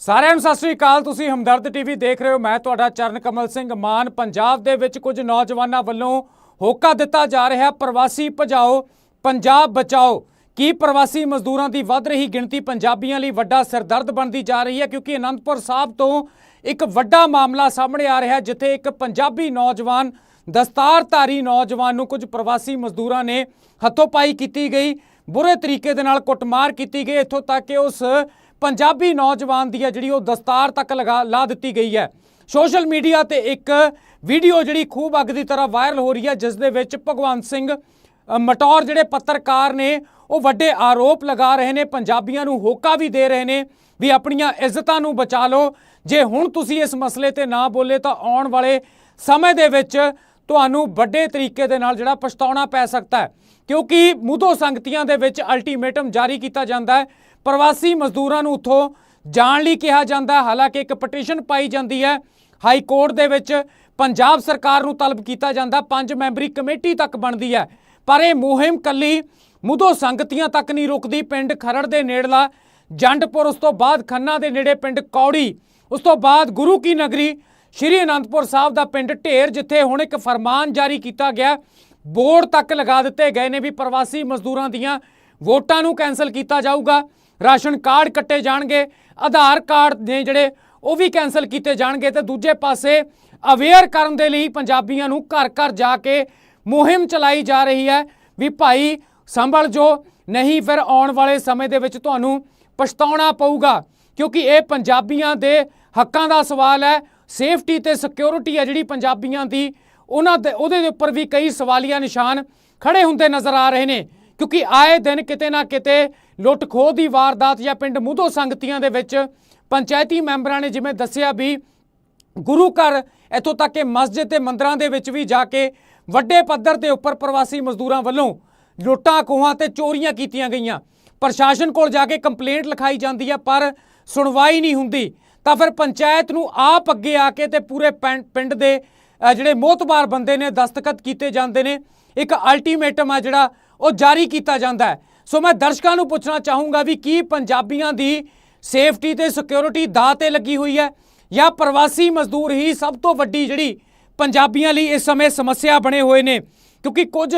ਸਾਰਿਆਂ ਨੂੰ ਸਤਿ ਸ੍ਰੀ ਅਕਾਲ। ਤੁਸੀਂ ਹਮਦਰਦ ਟੀਵੀ ਦੇਖ ਰਹੇ ਹੋ। ਮੈਂ ਤੁਹਾਡਾ ਚਰਨ ਕਮਲ ਸਿੰਘ ਮਾਨ। ਪੰਜਾਬ ਦੇ ਵਿੱਚ ਕੁਝ ਨੌਜਵਾਨਾਂ ਵੱਲੋਂ ਹੋਕਾ ਦਿੱਤਾ ਜਾ ਰਿਹਾ। ਪ੍ਰਵਾਸੀ ਭਜਾਓ, ਪੰਜਾਬ ਬਚਾਓ। ਕੀ ਪ੍ਰਵਾਸੀ ਮਜ਼ਦੂਰਾਂ ਦੀ ਵੱਧ ਰਹੀ ਗਿਣਤੀ ਪੰਜਾਬੀਆਂ ਲਈ ਵੱਡਾ ਸਿਰਦਰਦ ਬਣਦੀ ਜਾ ਰਹੀ ਹੈ? ਕਿਉਂਕਿ ਅਨੰਦਪੁਰ ਸਾਹਿਬ ਤੋਂ ਇੱਕ ਵੱਡਾ ਮਾਮਲਾ ਸਾਹਮਣੇ ਆ ਰਿਹਾ ਜਿੱਥੇ ਇੱਕ ਪੰਜਾਬੀ ਨੌਜਵਾਨ, ਦਸਤਾਰਧਾਰੀ ਨੌਜਵਾਨ ਨੂੰ ਕੁਝ ਪ੍ਰਵਾਸੀ ਮਜ਼ਦੂਰਾਂ ਨੇ ਹੱਥੋਂ ਪਾਈ ਕੀਤੀ ਗਈ। ਬੁਰੇ ਤਰੀਕੇ ਦੇ ਨਾਲ ਕੁੱਟਮਾਰ ਕੀਤੀ ਗਈ। ਇੱਥੋਂ ਤੱਕ ਕਿ ਉਸ ਪੰਜਾਬੀ ਨੌਜਵਾਨ ਦੀ ਹੈ ਜਿਹੜੀ ਉਹ ਦਸਤਾਰ ਤੱਕ ਲਗਾ ਲਾ ਦਿੱਤੀ ਗਈ ਹੈ। ਸੋਸ਼ਲ ਮੀਡੀਆ ਤੇ ਇੱਕ ਵੀਡੀਓ ਜਿਹੜੀ ਖੂਬ ਅੱਗ ਦੀ ਤਰ੍ਹਾਂ ਵਾਇਰਲ ਹੋ ਰਹੀ ਹੈ, ਜਿਸ ਦੇ ਵਿੱਚ ਭਗਵੰਤ ਸਿੰਘ ਮਟੌਰ ਜਿਹੜੇ ਪੱਤਰਕਾਰ ਨੇ, ਉਹ ਵੱਡੇ ਆਰੋਪ ਲਗਾ ਰਹੇ ਨੇ, ਪੰਜਾਬੀਆਂ ਨੂੰ ਹੋਕਾ ਵੀ ਦੇ ਰਹੇ ਨੇ ਵੀ ਆਪਣੀਆਂ ਇੱਜ਼ਤਾਂ ਨੂੰ ਬਚਾ ਲਓ। ਜੇ ਹੁਣ ਤੁਸੀਂ ਇਸ ਮਸਲੇ ਤੇ ਨਾ ਬੋਲੇ ਤਾਂ ਆਉਣ ਵਾਲੇ ਸਮੇਂ ਦੇ ਵਿੱਚ ਤੁਹਾਨੂੰ ਵੱਡੇ ਤਰੀਕੇ ਦੇ ਨਾਲ ਜਿਹੜਾ ਪਛਤਾਉਣਾ ਪੈ ਸਕਦਾ ਹੈ। ਕਿਉਂਕਿ ਮੁੱਦੋ ਸੰਗਤੀਆਂ ਦੇ ਵਿੱਚ ਅਲਟੀਮੇਟਮ ਜਾਰੀ ਕੀਤਾ ਜਾਂਦਾ ਹੈ ਪ੍ਰਵਾਸੀ ਮਜ਼ਦੂਰਾਂ ਨੂੰ ਉੱਥੋਂ ਜਾਣ ਲਈ ਕਿਹਾ ਜਾਂਦਾ ਹਾਲਾਂਕਿ ਇੱਕ ਪਟੀਸ਼ਨ ਪਾਈ ਜਾਂਦੀ ਹੈ। ਹਾਈ ਕੋਰਟ ਦੇ ਵਿੱਚ ਪੰਜਾਬ ਸਰਕਾਰ ਨੂੰ ਤਲਬ ਕੀਤਾ ਜਾਂਦਾ। ਪੰਜ ਮੈਂਬਰੀ ਕਮੇਟੀ ਤੱਕ ਬਣਦੀ ਹੈ। ਪਰ ਇਹ ਮੁਹਿੰਮ ਕੱਲੀ ਮੁੱਦੋ ਸੰਗਤੀਆਂ ਤੱਕ ਨਹੀਂ ਰੁਕਦੀ। ਪਿੰਡ ਖਰੜ ਦੇ ਨੇੜਲਾ ਜੰਡਪੁਰ, ਉਸ ਤੋਂ ਬਾਅਦ ਖੰਨਾ ਦੇ ਨੇੜੇ ਪਿੰਡ ਕੌੜੀ, ਉਸ ਤੋਂ ਬਾਅਦ ਗੁਰੂ ਕੀ ਨਗਰੀ, ਸ਼੍ਰੀ ਅਨੰਦਪੁਰ ਸਾਹਿਬ ਦਾ ਪਿੰਡ ਢੇਰ, ਜਿੱਥੇ ਹੁਣ ਇੱਕ ਫਰਮਾਨ ਜਾਰੀ ਕੀਤਾ ਗਿਆ। ਬੋਰਡ ਤੱਕ ਲਗਾ ਦਿੱਤੇ ਗਏ ਨੇ ਵੀ ਪ੍ਰਵਾਸੀ ਮਜ਼ਦੂਰਾਂ ਦੀਆਂ ਵੋਟਾਂ ਨੂੰ ਕੈਨਸਲ ਕੀਤਾ ਜਾਊਗਾ। ਰਾਸ਼ਨ ਕਾਰਡ ਕੱਟੇ ਜਾਣਗੇ, ਆਧਾਰ ਕਾਰਡ ਨੇ ਜਿਹੜੇ ਉਹ ਵੀ ਕੈਨਸਲ ਕੀਤੇ ਜਾਣਗੇ ਤੇ ਦੂਜੇ ਪਾਸੇ ਅਵੇਅਰ ਕਰਨ ਦੇ ਲਈ ਪੰਜਾਬੀਆਂ ਨੂੰ ਘਰ ਘਰ ਜਾ ਕੇ ਮੁਹਿੰਮ ਚਲਾਈ ਜਾ ਰਹੀ ਹੈ ਵੀ ਭਾਈ ਸੰਭਲ ਜੋ, ਨਹੀਂ ਫਿਰ ਆਉਣ ਵਾਲੇ ਸਮੇਂ ਦੇ ਵਿੱਚ ਤੁਹਾਨੂੰ ਪਛਤਾਉਣਾ ਪਊਗਾ, ਕਿਉਂਕਿ ਇਹ ਪੰਜਾਬੀਆਂ ਦੇ ਹੱਕਾਂ ਦਾ ਸਵਾਲ ਹੈ, ਸੇਫਟੀ ਤੇ ਸਿਕਿਉਰਿਟੀ ਹੈ ਜਿਹੜੀ ਪੰਜਾਬੀਆਂ ਦੀ, ਉਹਨਾਂ ਦੇ, ਉਹਦੇ ਉੱਪਰ ਵੀ ਕਈ ਸਵਾਲੀਆ ਨਿਸ਼ਾਨ ਖੜੇ ਹੁੰਦੇ ਨਜ਼ਰ ਆ ਰਹੇ ਨੇ, ਕਿਉਂਕਿ ਆਏ ਦਿਨ ਕਿਤੇ ਨਾ ਕਿਤੇ ਲੁੱਟ ਖੋਹ ਦੀ ਵਾਰਦਾਤ ਜਾਂ ਪਿੰਡ ਮੁੱਦੋ ਸੰਗਤੀਆਂ ਦੇ ਵਿੱਚ ਪੰਚਾਇਤੀ ਮੈਂਬਰਾਂ ਨੇ ਜਿਵੇਂ ਦੱਸਿਆ ਵੀ ਗੁਰੂ ਘਰ ਇੱਥੋਂ ਤੱਕ ਕਿ ਮਸਜਿਦ ਤੇ ਮੰਦਰਾਂ ਦੇ ਵਿੱਚ ਵੀ ਜਾ ਕੇ ਵੱਡੇ ਪੱਧਰ ਦੇ ਉੱਪਰ ਪ੍ਰਵਾਸੀ ਮਜ਼ਦੂਰਾਂ ਵੱਲੋਂ ਲੁੱਟਾਂ, ਖੋਹਾਂ ਤੇ ਚੋਰੀਆਂ ਕੀਤੀਆਂ ਗਈਆਂ। ਪ੍ਰਸ਼ਾਸਨ ਕੋਲ ਜਾ ਕੇ ਕੰਪਲੇਂਟ ਲਿਖਾਈ ਜਾਂਦੀ ਹੈ ਪਰ ਸੁਣਵਾਈ ਨਹੀਂ ਹੁੰਦੀ। ਤਾਂ ਫਿਰ ਪੰਚਾਇਤ ਨੂੰ ਆਪ ਅੱਗੇ ਆ ਕੇ ਤੇ ਪੂਰੇ ਪਿੰ- ਪਿੰਡ ਦੇ ਜਿਹੜੇ ਮੋਤਬਾਰ ਬੰਦੇ ਨੇ, ਦਸਤਖਤ ਕੀਤੇ ਜਾਂਦੇ ਨੇ। ਇੱਕ ਅਲਟੀਮੇਟਮ ਆ ਜਿਹੜਾ ਉਹ ਜਾਰੀ ਕੀਤਾ ਜਾਂਦਾ ਹੈ। ਸੋ ਮੈਂ ਦਰਸ਼ਕਾਂ ਨੂੰ ਪੁੱਛਣਾ ਚਾਹੂੰਗਾ ਵੀ ਕੀ ਪੰਜਾਬੀਆਂ ਦੀ ਸੇਫਟੀ ਤੇ ਸਿਕਿਉਰਿਟੀ ਦਾ ਤੇ ਲੱਗੀ ਹੋਈ ਹੈ? ਜਾਂ ਪ੍ਰਵਾਸੀ ਮਜ਼ਦੂਰ ਹੀ ਸਭ ਤੋਂ ਵੱਡੀ ਜਿਹੜੀ ਪੰਜਾਬੀਆਂ ਲਈ ਇਸ ਸਮੇਂ ਸਮੱਸਿਆ ਬਣੇ ਹੋਏ ਨੇ? ਕਿਉਂਕਿ ਕੁਝ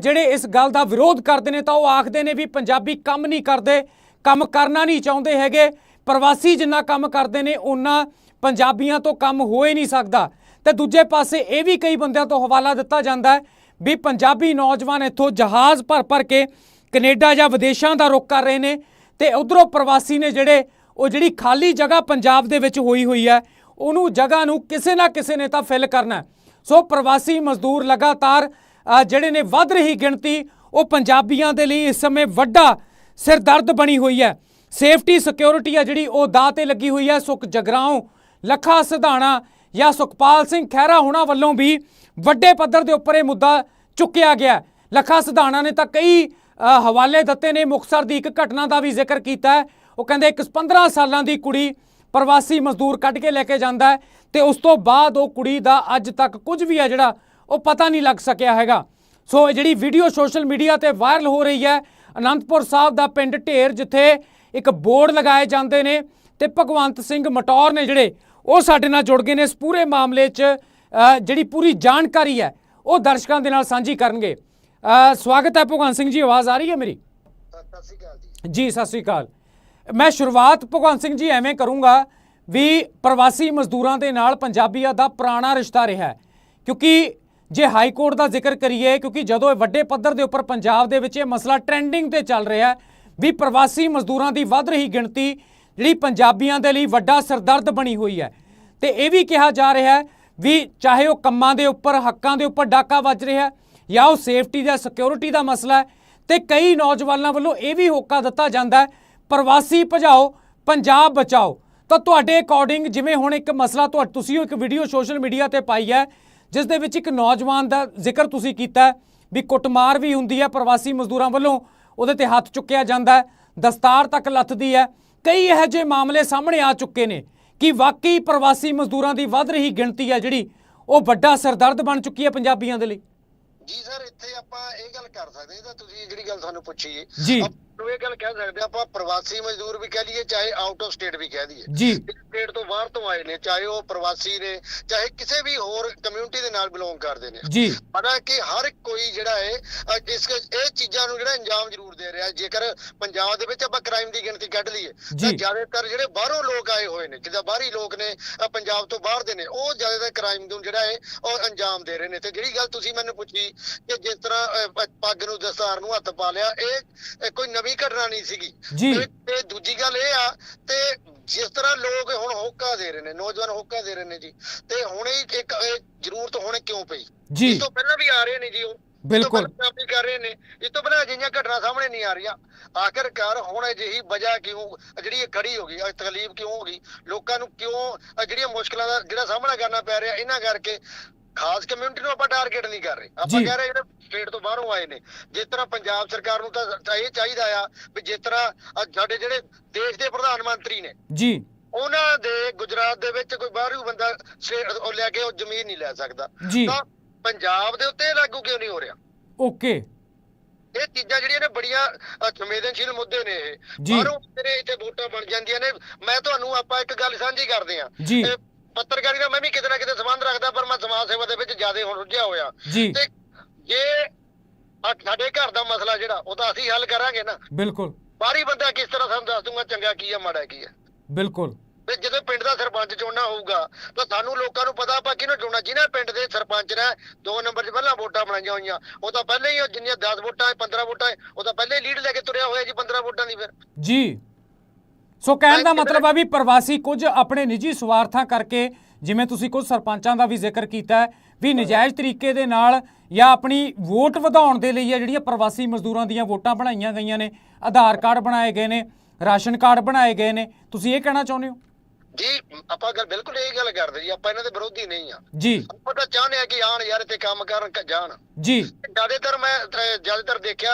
ਜਿਹੜੇ ਇਸ ਗੱਲ ਦਾ ਵਿਰੋਧ ਕਰਦੇ ਨੇ ਤਾਂ ਉਹ ਆਖਦੇ ਨੇ ਵੀ ਪੰਜਾਬੀ ਕੰਮ ਨਹੀਂ ਕਰਦੇ, ਕੰਮ ਕਰਨਾ ਨਹੀਂ ਚਾਹੁੰਦੇ ਹੈਗੇ। ਪ੍ਰਵਾਸੀ ਜਿੰਨਾ ਕੰਮ ਕਰਦੇ ਨੇ ਉਹਨਾਂ ਪੰਜਾਬੀਆਂ ਤੋਂ ਕੰਮ ਹੋ ਹੀ ਨਹੀਂ ਸਕਦਾ। ਤੇ ਦੂਜੇ ਪਾਸੇ ਇਹ ਵੀ ਕਈ ਬੰਦਿਆਂ ਤੋਂ ਹਵਾਲਾ ਦਿੱਤਾ ਜਾਂਦਾ ਹੈ ਵੀ ਪੰਜਾਬੀ ਨੌਜਵਾਨ ਇੱਥੋਂ ਜਹਾਜ਼ ਭਰ ਭਰ ਕੇ ਕੈਨੇਡਾ ਜਾਂ ਵਿਦੇਸ਼ਾਂ ਦਾ ਰੁਖ ਕਰ ਰਹੇ ਨੇ ਤੇ ਉਧਰੋਂ ਪ੍ਰਵਾਸੀ ਨੇ ਜਿਹੜੇ ਉਹ ਜਿਹੜੀ ਖਾਲੀ ਜਗ੍ਹਾ ਪੰਜਾਬ ਦੇ ਵਿੱਚ ਹੋਈ ਹੋਈ ਹੈ, ਉਹਨੂੰ ਜਗ੍ਹਾ ਨੂੰ ਕਿਸੇ ਨਾ ਕਿਸੇ ਨੇ ਤਾਂ ਫਿਲ ਕਰਨਾ ਸੋ ਪ੍ਰਵਾਸੀ ਮਜ਼ਦੂਰ ਲਗਾਤਾਰ ਜਿਹੜੇ ਨੇ ਵੱਧ ਰਹੀ ਗਿਣਤੀ, ਉਹ ਪੰਜਾਬੀਆਂ ਦੇ ਲਈ ਇਸ ਸਮੇਂ ਵੱਡਾ ਸਿਰਦਰਦ ਬਣੀ ਹੋਈ ਹੈ। ਸੇਫਟੀ, ਸਿਕਿਉਰਿਟੀ ਹੈ ਜਿਹੜੀ ਉਹ ਦਾਅ ਤੇ ਲੱਗੀ ਹੋਈ ਹੈ। ਸੁਖ ਜਗਰਾਉਂ, ਲੱਖਾ ਸਿਧਾਣਾ ਜਾਂ ਸੁਖਪਾਲ ਸਿੰਘ ਖਹਿਰਾ ਹੋਣਾ ਵੱਲੋਂ ਵੀ ਵੱਡੇ ਪੱਧਰ ਦੇ ਉੱਪਰ ਇਹ ਮੁੱਦਾ ਚੁੱਕਿਆ ਗਿਆ ਹੈ। ਲੱਖਾ ਸਿਧਾਣਾ ਨੇ ਤਾਂ ਕਈ ਹਵਾਲੇ ਦਿੱਤੇ ਨੇ ਮੁਕਤਸਰ ਦੀ ਇੱਕ ਘਟਨਾ ਦਾ ਵੀ ਜ਼ਿਕਰ ਕੀਤਾ ਉਹ ਕਹਿੰਦੇ ਇੱਕ 15 ਸਾਲਾਂ ਦੀ ਕੁੜੀ ਪ੍ਰਵਾਸੀ ਮਜ਼ਦੂਰ ਕੱਢ ਕੇ ਲੈ ਕੇ ਜਾਂਦਾ ਹੈ ਤੇ ਉਸ ਤੋਂ ਬਾਅਦ ਉਹ ਕੁੜੀ ਦਾ ਅੱਜ ਤੱਕ ਕੁਝ ਵੀ ਹੈ ਜਿਹੜਾ ਉਹ ਪਤਾ ਨਹੀਂ ਲੱਗ ਸਕਿਆ ਹੈਗਾ। ਸੋ ਇਹ ਜਿਹੜੀ ਵੀਡੀਓ ਸੋਸ਼ਲ ਮੀਡੀਆ ਤੇ ਵਾਇਰਲ ਹੋ ਰਹੀ ਹੈ, ਅਨੰਦਪੁਰ ਸਾਹਿਬ ਦਾ ਪਿੰਡ ਢੇਰ ਜਿੱਥੇ ਇੱਕ ਬੋਰਡ ਲਗਾਏ ਜਾਂਦੇ ਨੇ ਤੇ ਭਗਵੰਤ ਸਿੰਘ ਮਟੌਰ ਨੇ ਜਿਹੜੇ ਉਹ ਸਾਡੇ ਨਾਲ ਜੁੜ ਗਏ ਨੇ। ਇਸ ਪੂਰੇ ਮਾਮਲੇ 'ਚ ਜਿਹੜੀ ਪੂਰੀ ਜਾਣਕਾਰੀ ਹੈ, ਉਹ ਦਰਸ਼ਕਾਂ ਦੇ ਨਾਲ ਸਾਂਝੀ ਕਰਨਗੇ। ਸਵਾਗਤ ਹੈ ਭਗਵੰਤ ਸਿੰਘ ਜੀ ਆਵਾਜ਼ ਆ ਰਹੀ ਹੈ ਮੇਰੀ? ਸਤਿ ਸ਼੍ਰੀ ਅਕਾਲ ਜੀ। ਜੀ ਸਤਿ ਸ੍ਰੀ ਅਕਾਲ। ਮੈਂ ਸ਼ੁਰੂਆਤ ਭਗਵੰਤ ਸਿੰਘ ਜੀ ਐਵੇਂ ਕਰੂੰਗਾ ਵੀ ਪ੍ਰਵਾਸੀ ਮਜ਼ਦੂਰਾਂ ਦੇ ਨਾਲ ਪੰਜਾਬੀਆਂ ਦਾ ਪੁਰਾਣਾ ਰਿਸ਼ਤਾ ਰਿਹਾ ਹੈ। ਕਿਉਂਕਿ ਜੇ ਹਾਈ ਕੋਰਟ ਦਾ ਜ਼ਿਕਰ ਕਰੀਏ ਕਿਉਂਕਿ ਜਦੋਂ ਇਹ ਵੱਡੇ ਪੱਧਰ ਦੇ ਉੱਪਰ ਪੰਜਾਬ ਦੇ ਵਿੱਚ ਇਹ ਮਸਲਾ ਟ੍ਰੈਂਡਿੰਗ ਤੇ ਚੱਲ ਰਿਹਾ ਹੈ ਵੀ ਪ੍ਰਵਾਸੀ ਮਜ਼ਦੂਰਾਂ ਦੀ ਵੱਧ ਰਹੀ ਗਿਣਤੀ ਜਿਹੜੀ ਪੰਜਾਬੀਆਂ ਦੇ ਲਈ ਵੱਡਾ ਸਿਰਦਰਦ ਬਣੀ ਹੋਈ ਹੈ। ਤੇ ਇਹ ਵੀ ਕਿਹਾ ਜਾ ਰਿਹਾ ਹੈ ਵੀ ਚਾਹੇ ਉਹ ਕੰਮਾਂ ਦੇ ਉੱਪਰ ਹੱਕਾਂ ਦੇ ਉੱਪਰ ਡਾਕਾ ਵੱਜ ਰਿਹਾ ਹੈ ਜਾਂ ਉਹ ਸੇਫਟੀ ਦਾ ਸਿਕਿਉਰਿਟੀ ਦਾ ਮਸਲਾ ਹੈ ਤੇ ਕਈ ਨੌਜਵਾਨਾਂ ਵੱਲੋਂ ਇਹ ਵੀ ਹੋਕਾ ਦਿੱਤਾ ਜਾਂਦਾ ਹੈ, ਪ੍ਰਵਾਸੀ ਭਜਾਓ, ਪੰਜਾਬ ਬਚਾਓ। ਤਾਂ ਤੁਹਾਡੇ ਅਕੋਰਡਿੰਗ ਜਿਵੇਂ ਹੁਣ ਇੱਕ ਮਸਲਾ ਤੁਹਾ, ਤੁਸੀਂ ਉਹ ਇੱਕ ਵੀਡੀਓ ਸੋਸ਼ਲ ਮੀਡੀਆ ਤੇ ਪਾਈ ਹੈ, ਜਿਸ ਦੇ ਵਿੱਚ ਇੱਕ ਨੌਜਵਾਨ ਦਾ ਜ਼ਿਕਰ ਤੁਸੀਂ ਕੀਤਾ ਵੀ ਕੁੱਟਮਾਰ ਵੀ ਹੁੰਦੀ ਹੈ ਪ੍ਰਵਾਸੀ ਮਜ਼ਦੂਰਾਂ ਵੱਲੋਂ, ਉਹਦੇ ਤੇ ਹੱਥ ਚੁੱਕਿਆ ਜਾਂਦਾ ਹੈ, ਦਸਤਾਰ ਤੱਕ ਲੱਥਦੀ ਹੈ। ਕਈ ਇਹੋ ਜਿਹੇ ਮਾਮਲੇ ਸਾਹਮਣੇ ਆ ਚੁੱਕੇ ਨੇ ਕਿ ਵਾਕਈ ਪ੍ਰਵਾਸੀ ਮਜ਼ਦੂਰਾਂ ਦੀ ਵੱਧ ਰਹੀ ਗਿਣਤੀ ਹੈ ਜਿਹੜੀ, ਉਹ ਵੱਡਾ ਸਰਦਰਦ ਬਣ ਚੁੱਕੀ ਹੈ ਪੰਜਾਬੀਆਂ ਦੇ ਲਈ। ਜੀ ਸਰ ਇੱਥੇ ਆਪਾਂ ਇਹ ਗੱਲ ਕਰ ਸਕਦੇ ਹਾਂ ਤਾਂ ਤੁਸੀਂ ਜਿਹੜੀ ਗੱਲ ਸਾਨੂੰ ਪੁੱਛੀ ਜੀ। ਨੂੰ ਇਹ ਗੱਲ ਕਹਿ ਸਕਦੇ ਆਪਾਂ ਪ੍ਰਵਾਸੀ ਮਜ਼ਦੂਰ ਵੀ ਕਹਿ ਲਈਏ ਚਾਹੇ ਆਊਟ ਆਫ ਸਟੇਟ ਵੀ ਕਹਿ ਦਈਏ ਜੀ ਸਟੇਟ ਤੋਂ ਬਾਹਰ ਤੋਂ ਆਏ ਨੇ ਚਾਹੇ ਉਹ ਪ੍ਰਵਾਸੀ ਨੇ ਚਾਹੇ ਕਿਸੇ ਵੀ ਹੋਰ ਕਮਿਊਨਿਟੀ ਦੇ ਨਾਲ ਬਿਲੋਂਗ ਕਰਦੇ ਨੇ ਜੀ ਪਤਾ ਕਿ ਹਰ ਕੋਈ ਜਿਹੜਾ ਹੈ ਇਸ ਇਹ ਚੀਜ਼ਾਂ ਨੂੰ ਜਿਹੜਾ ਅੰਜਾਮ ਜ਼ਰੂਰ ਦੇ ਰਿਹਾ। ਜੇਕਰ ਪੰਜਾਬ ਦੇ ਵਿੱਚ ਆਪਾਂ ਕ੍ਰਾਈਮ ਦੀ ਗਿਣਤੀ ਕੱਢ ਲਈਏ ਤਾਂ। ਜ਼ਿਆਦਾਤਰ ਜਿਹੜੇ ਬਾਹਰੋਂ ਲੋਕ ਆਏ ਹੋਏ ਨੇ ਜਿਹਦਾ ਬਾਹਰੀ ਲੋਕ ਨੇ ਪੰਜਾਬ ਤੋਂ ਬਾਹਰ ਦੇ ਨੇ ਉਹ ਜ਼ਿਆਦਾਤਰ ਕ੍ਰਾਈਮ ਨੂੰ ਜਿਹੜਾ ਹੈ ਉਹ ਅੰਜਾਮ ਦੇ ਰਹੇ ਨੇ ਤੇ ਜਿਹੜੀ ਗੱਲ ਤੁਸੀਂ ਮੈਨੂੰ ਪੁੱਛੀ ਕਿ ਜਿਸ ਤਰ੍ਹਾਂ ਪੱਗ ਨੂੰ ਦਸਤਾਰ ਨੂੰ ਹੱਥ ਪਾ ਲਿਆ ਇਹ ਕੋਈ ਨਵੀਂ ਘਟਨਾ ਨਹੀਂ ਸੀਗੀ। ਜੀ। ਤੇ ਦੂਜੀ ਗੱਲ ਇਹ ਆ ਤੇ ਜਿਸ ਤਰ੍ਹਾਂ ਲੋਕ ਹੁਣ ਹੋਕਾ ਦੇ ਰਹੇ ਨੇ ਨੌਜਵਾਨ ਹੋਕਾ ਦੇ ਰਹੇ ਨੇ ਜੀ ਤੇ ਹੁਣ ਇਹ ਇੱਕ ਇਹ ਜ਼ਰੂਰਤ ਹੁਣ ਕਿਉਂ ਪਈ? ਜੀ। ਇਸ ਤੋਂ ਪਹਿਲਾਂ ਵੀ ਆ ਰਹੇ ਨੇ ਜੀ ਉਹ। ਬਿਲਕੁਲ। ਕਾਫੀ ਕਰ ਰਹੇ ਨੇ। ਇਸ ਤੋਂ ਪਹਿਲਾਂ ਅਜਿਹੀਆਂ ਘਟਨਾ ਸਾਹਮਣੇ ਨਹੀਂ ਆ ਰਹੀਆਂ। ਆਖਿਰਕਾਰ ਹੁਣ ਅਜਿਹੀ ਵਜ੍ਹਾ ਕਿਉਂ ਜਿਹੜੀ ਇਹ ਖੜੀ ਹੋ ਗਈ ਇਹ ਤਕਲੀਫ ਕਿਉਂ ਹੋ ਗਈ? ਲੋਕਾਂ ਨੂੰ ਕਿਉਂ ਅਹ ਜਿਹੜੀਆਂ ਮੁਸ਼ਕਲਾਂ ਦਾ ਜਿਹੜਾ ਸਾਹਮਣਾ ਕਰਨਾ ਪੈ ਰਿਹਾ ਇਹਨਾਂ ਕਰਕੇ ਖਾਸ ਕਮਿਊਨਿਟੀ ਨੂੰ ਆਪਾਂ ਟਾਰਗੇਟ ਨਹੀਂ ਕਰ ਰਹੇ। ਆਪਾਂ ਜੀ। ਕਹਿ ਰਹੇ ਜਿਹੜੇ ਸਟੇਟ ਤੋਂ ਬਾਹਰੋਂ ਆਏ ਨੇ। ਜਿਸ ਤਰ੍ਹਾਂ ਪੰਜਾਬ ਸਰਕਾਰ ਨੂੰ ਤਾਂ ਤਾਂ ਇਹ ਚਾਹੀਦਾ ਆ ਵੀ ਜਿਸ ਤਰ੍ਹਾਂ ਆਹ ਸਾਡੇ ਜਿਹੜੇ ਦੇਸ਼ ਦੇ ਪ੍ਰਧਾਨ ਮੰਤਰੀ ਨੇ ਜੀ। ਉਹਨਾਂ ਦੇ ਗੁਜਰਾਤ ਦੇ ਵਿੱਚ ਕੋਈ ਬਾਹਰੀ ਬੰਦਾ ਸਟੇ- ਉਹ ਲੈ ਕੇ ਉਹ ਜ਼ਮੀਨ ਨਹੀਂ ਲੈ ਸਕਦਾ। ਜੀ। ਤਾਂ ਪੰਜਾਬ ਦੇ ਉੱਤੇ ਇਹ ਲਾਗੂ ਕਿਉਂ ਨਹੀਂ ਹੋ ਰਿਹਾ? ਓਕੇ। ਇਹ ਚੀਜ਼ਾਂ ਜਿਹੜੀਆਂ ਨੇ ਬੜੀਆਂ ਅ, ਸੰਵੇਦਨਸ਼ੀਲ ਮੁੱਦੇ ਨੇ ਇਹ। ਜੀ। ਬਾਹਰੋਂ ਤੇਰੇ ਇੱਥੇ ਵੋਟਾਂ ਬਣ ਜਾਂਦੀਆਂ ਨੇ। ਮੈਂ ਤੁਹਾਨੂੰ ਆਪਾਂ ਇੱਕ ਗੱਲ ਸਾਂਝੀ ਕਰਦੇ ਆ ਜੀ। ਪੱਤਰਕਾਰੀ ਨਾਲ ਮੈਂ ਵੀ ਕਿਤੇ ਨਾ ਕਿਤੇ ਸੰਬੰਧ ਰੱਖਦਾ ਪਰ ਮੈਂ ਸਮਾਜ ਸੇਵਾ ਦੇ ਵਿੱਚ ਜ਼ਿਆਦਾ ਹੁਣ ਰੁੱਝਿਆ ਹੋਇਆ। ਜੀ। ਤੇ ਜੇ ਆਹ ਸਾਡੇ ਘਰ ਦਾ ਮਸਲਾ ਜਿਹੜਾ ਉਹ ਤਾਂ ਅਸੀਂ ਹੱਲ ਕਰਾਂਗੇ ਨਾ। ਬਿਲਕੁਲ। ਬਾਹਰੀ ਬੰਦਾ ਕਿਸ ਤਰ੍ਹਾਂ ਸਾਨੂੰ ਦੱਸ ਦੂੰਗਾ ਚੰਗਾ ਕੀ ਆ ਮਾੜਾ ਕੀ ਆ। ਬਿਲਕੁਲ। ਤੇ ਜਦੋਂ ਪਿੰਡ ਦਾ ਸਰਪੰਚ ਚੁਣਨਾ ਹੋਊਗਾ ਤਾਂ ਸਾਨੂੰ ਲੋਕਾਂ ਨੂੰ ਪਤਾ ਆਪਾਂ ਕਿਹਨੂੰ ਚੁਣਨਾ। ਜਿਹਨਾਂ ਪਿੰਡ ਦੇ ਸਰਪੰਚ ਨੇ ਦੋ ਨੰਬਰ 'ਚ ਪਹਿਲਾਂ ਵੋਟਾਂ ਬਣਾਈਆਂ ਹੋਈਆਂ ਉਹ ਤਾਂ ਪਹਿਲਾਂ ਹੀ ਉਹ ਜਿੰਨੀਆਂ 10 ਵੋਟਾਂ 15 ਵੋਟਾਂ ਹੈ, ਉਹ ਤਾਂ ਪਹਿਲਾਂ ਹੀ ਲੀਡ ਲੈ ਕੇ ਤੁਰਿਆ ਹੋਇਆ ਜੀ 15 ਵੋਟਾਂ ਦੀ ਫਿਰ। ਜੀ। ਸੋ ਕਹਿਣ ਦਾ ਮਤਲਬ ਹੈ ਵੀ ਪ੍ਰਵਾਸੀ ਕੁਝ ਆਪਣੇ ਨਿੱਜੀ ਸਵਾਰਥਾਂ ਕਰਕੇ ਜਿਵੇਂ ਤੁਸੀਂ ਕੁਝ ਸਰਪੰਚਾਂ ਦਾ ਵੀ ਜ਼ਿਕਰ ਕੀਤਾ ਹੈ ਵੀ ਨਜਾਇਜ਼ ਤਰੀਕੇ ਦੇ ਨਾਲ ਜਾਂ ਆਪਣੀ ਵੋਟ ਵਧਾਉਣ ਦੇ ਲਈ ਆ ਜਿਹੜੀਆਂ ਪ੍ਰਵਾਸੀ ਮਜ਼ਦੂਰਾਂ ਦੀਆਂ ਵੋਟਾਂ ਬਣਾਈਆਂ ਗਈਆਂ ਨੇ ਆਧਾਰ ਕਾਰਡ ਬਣਾਏ ਗਏ ਨੇ ਰਾਸ਼ਨ ਕਾਰਡ ਬਣਾਏ ਗਏ ਨੇ ਤੁਸੀਂ ਇਹ ਕਹਿਣਾ ਚਾਹੁੰਦੇ ਹੋ? ਜੀ ਆਪਾਂ ਗੱਲ ਬਿਲਕੁਲ ਇਹ ਗੱਲ ਕਰਦੇ ਜੀ ਆਪਾਂ ਇਹਨਾਂ ਦੇ ਵਿਰੋਧੀ ਨਹੀਂ ਆ। ਜੀ। ਆਪਾਂ ਤਾਂ ਚਾਹੁੰਦੇ ਆ ਕਿ ਆਣ ਯਾਰ ਇੱਥੇ ਕੰਮ ਕਰਨ ਜਾਣ। ਜੀ। ਜ਼ਿਆਦਾਤਰ ਮੈਂ ਜ਼ਿਆਦਾਤਰ ਦੇਖਿਆ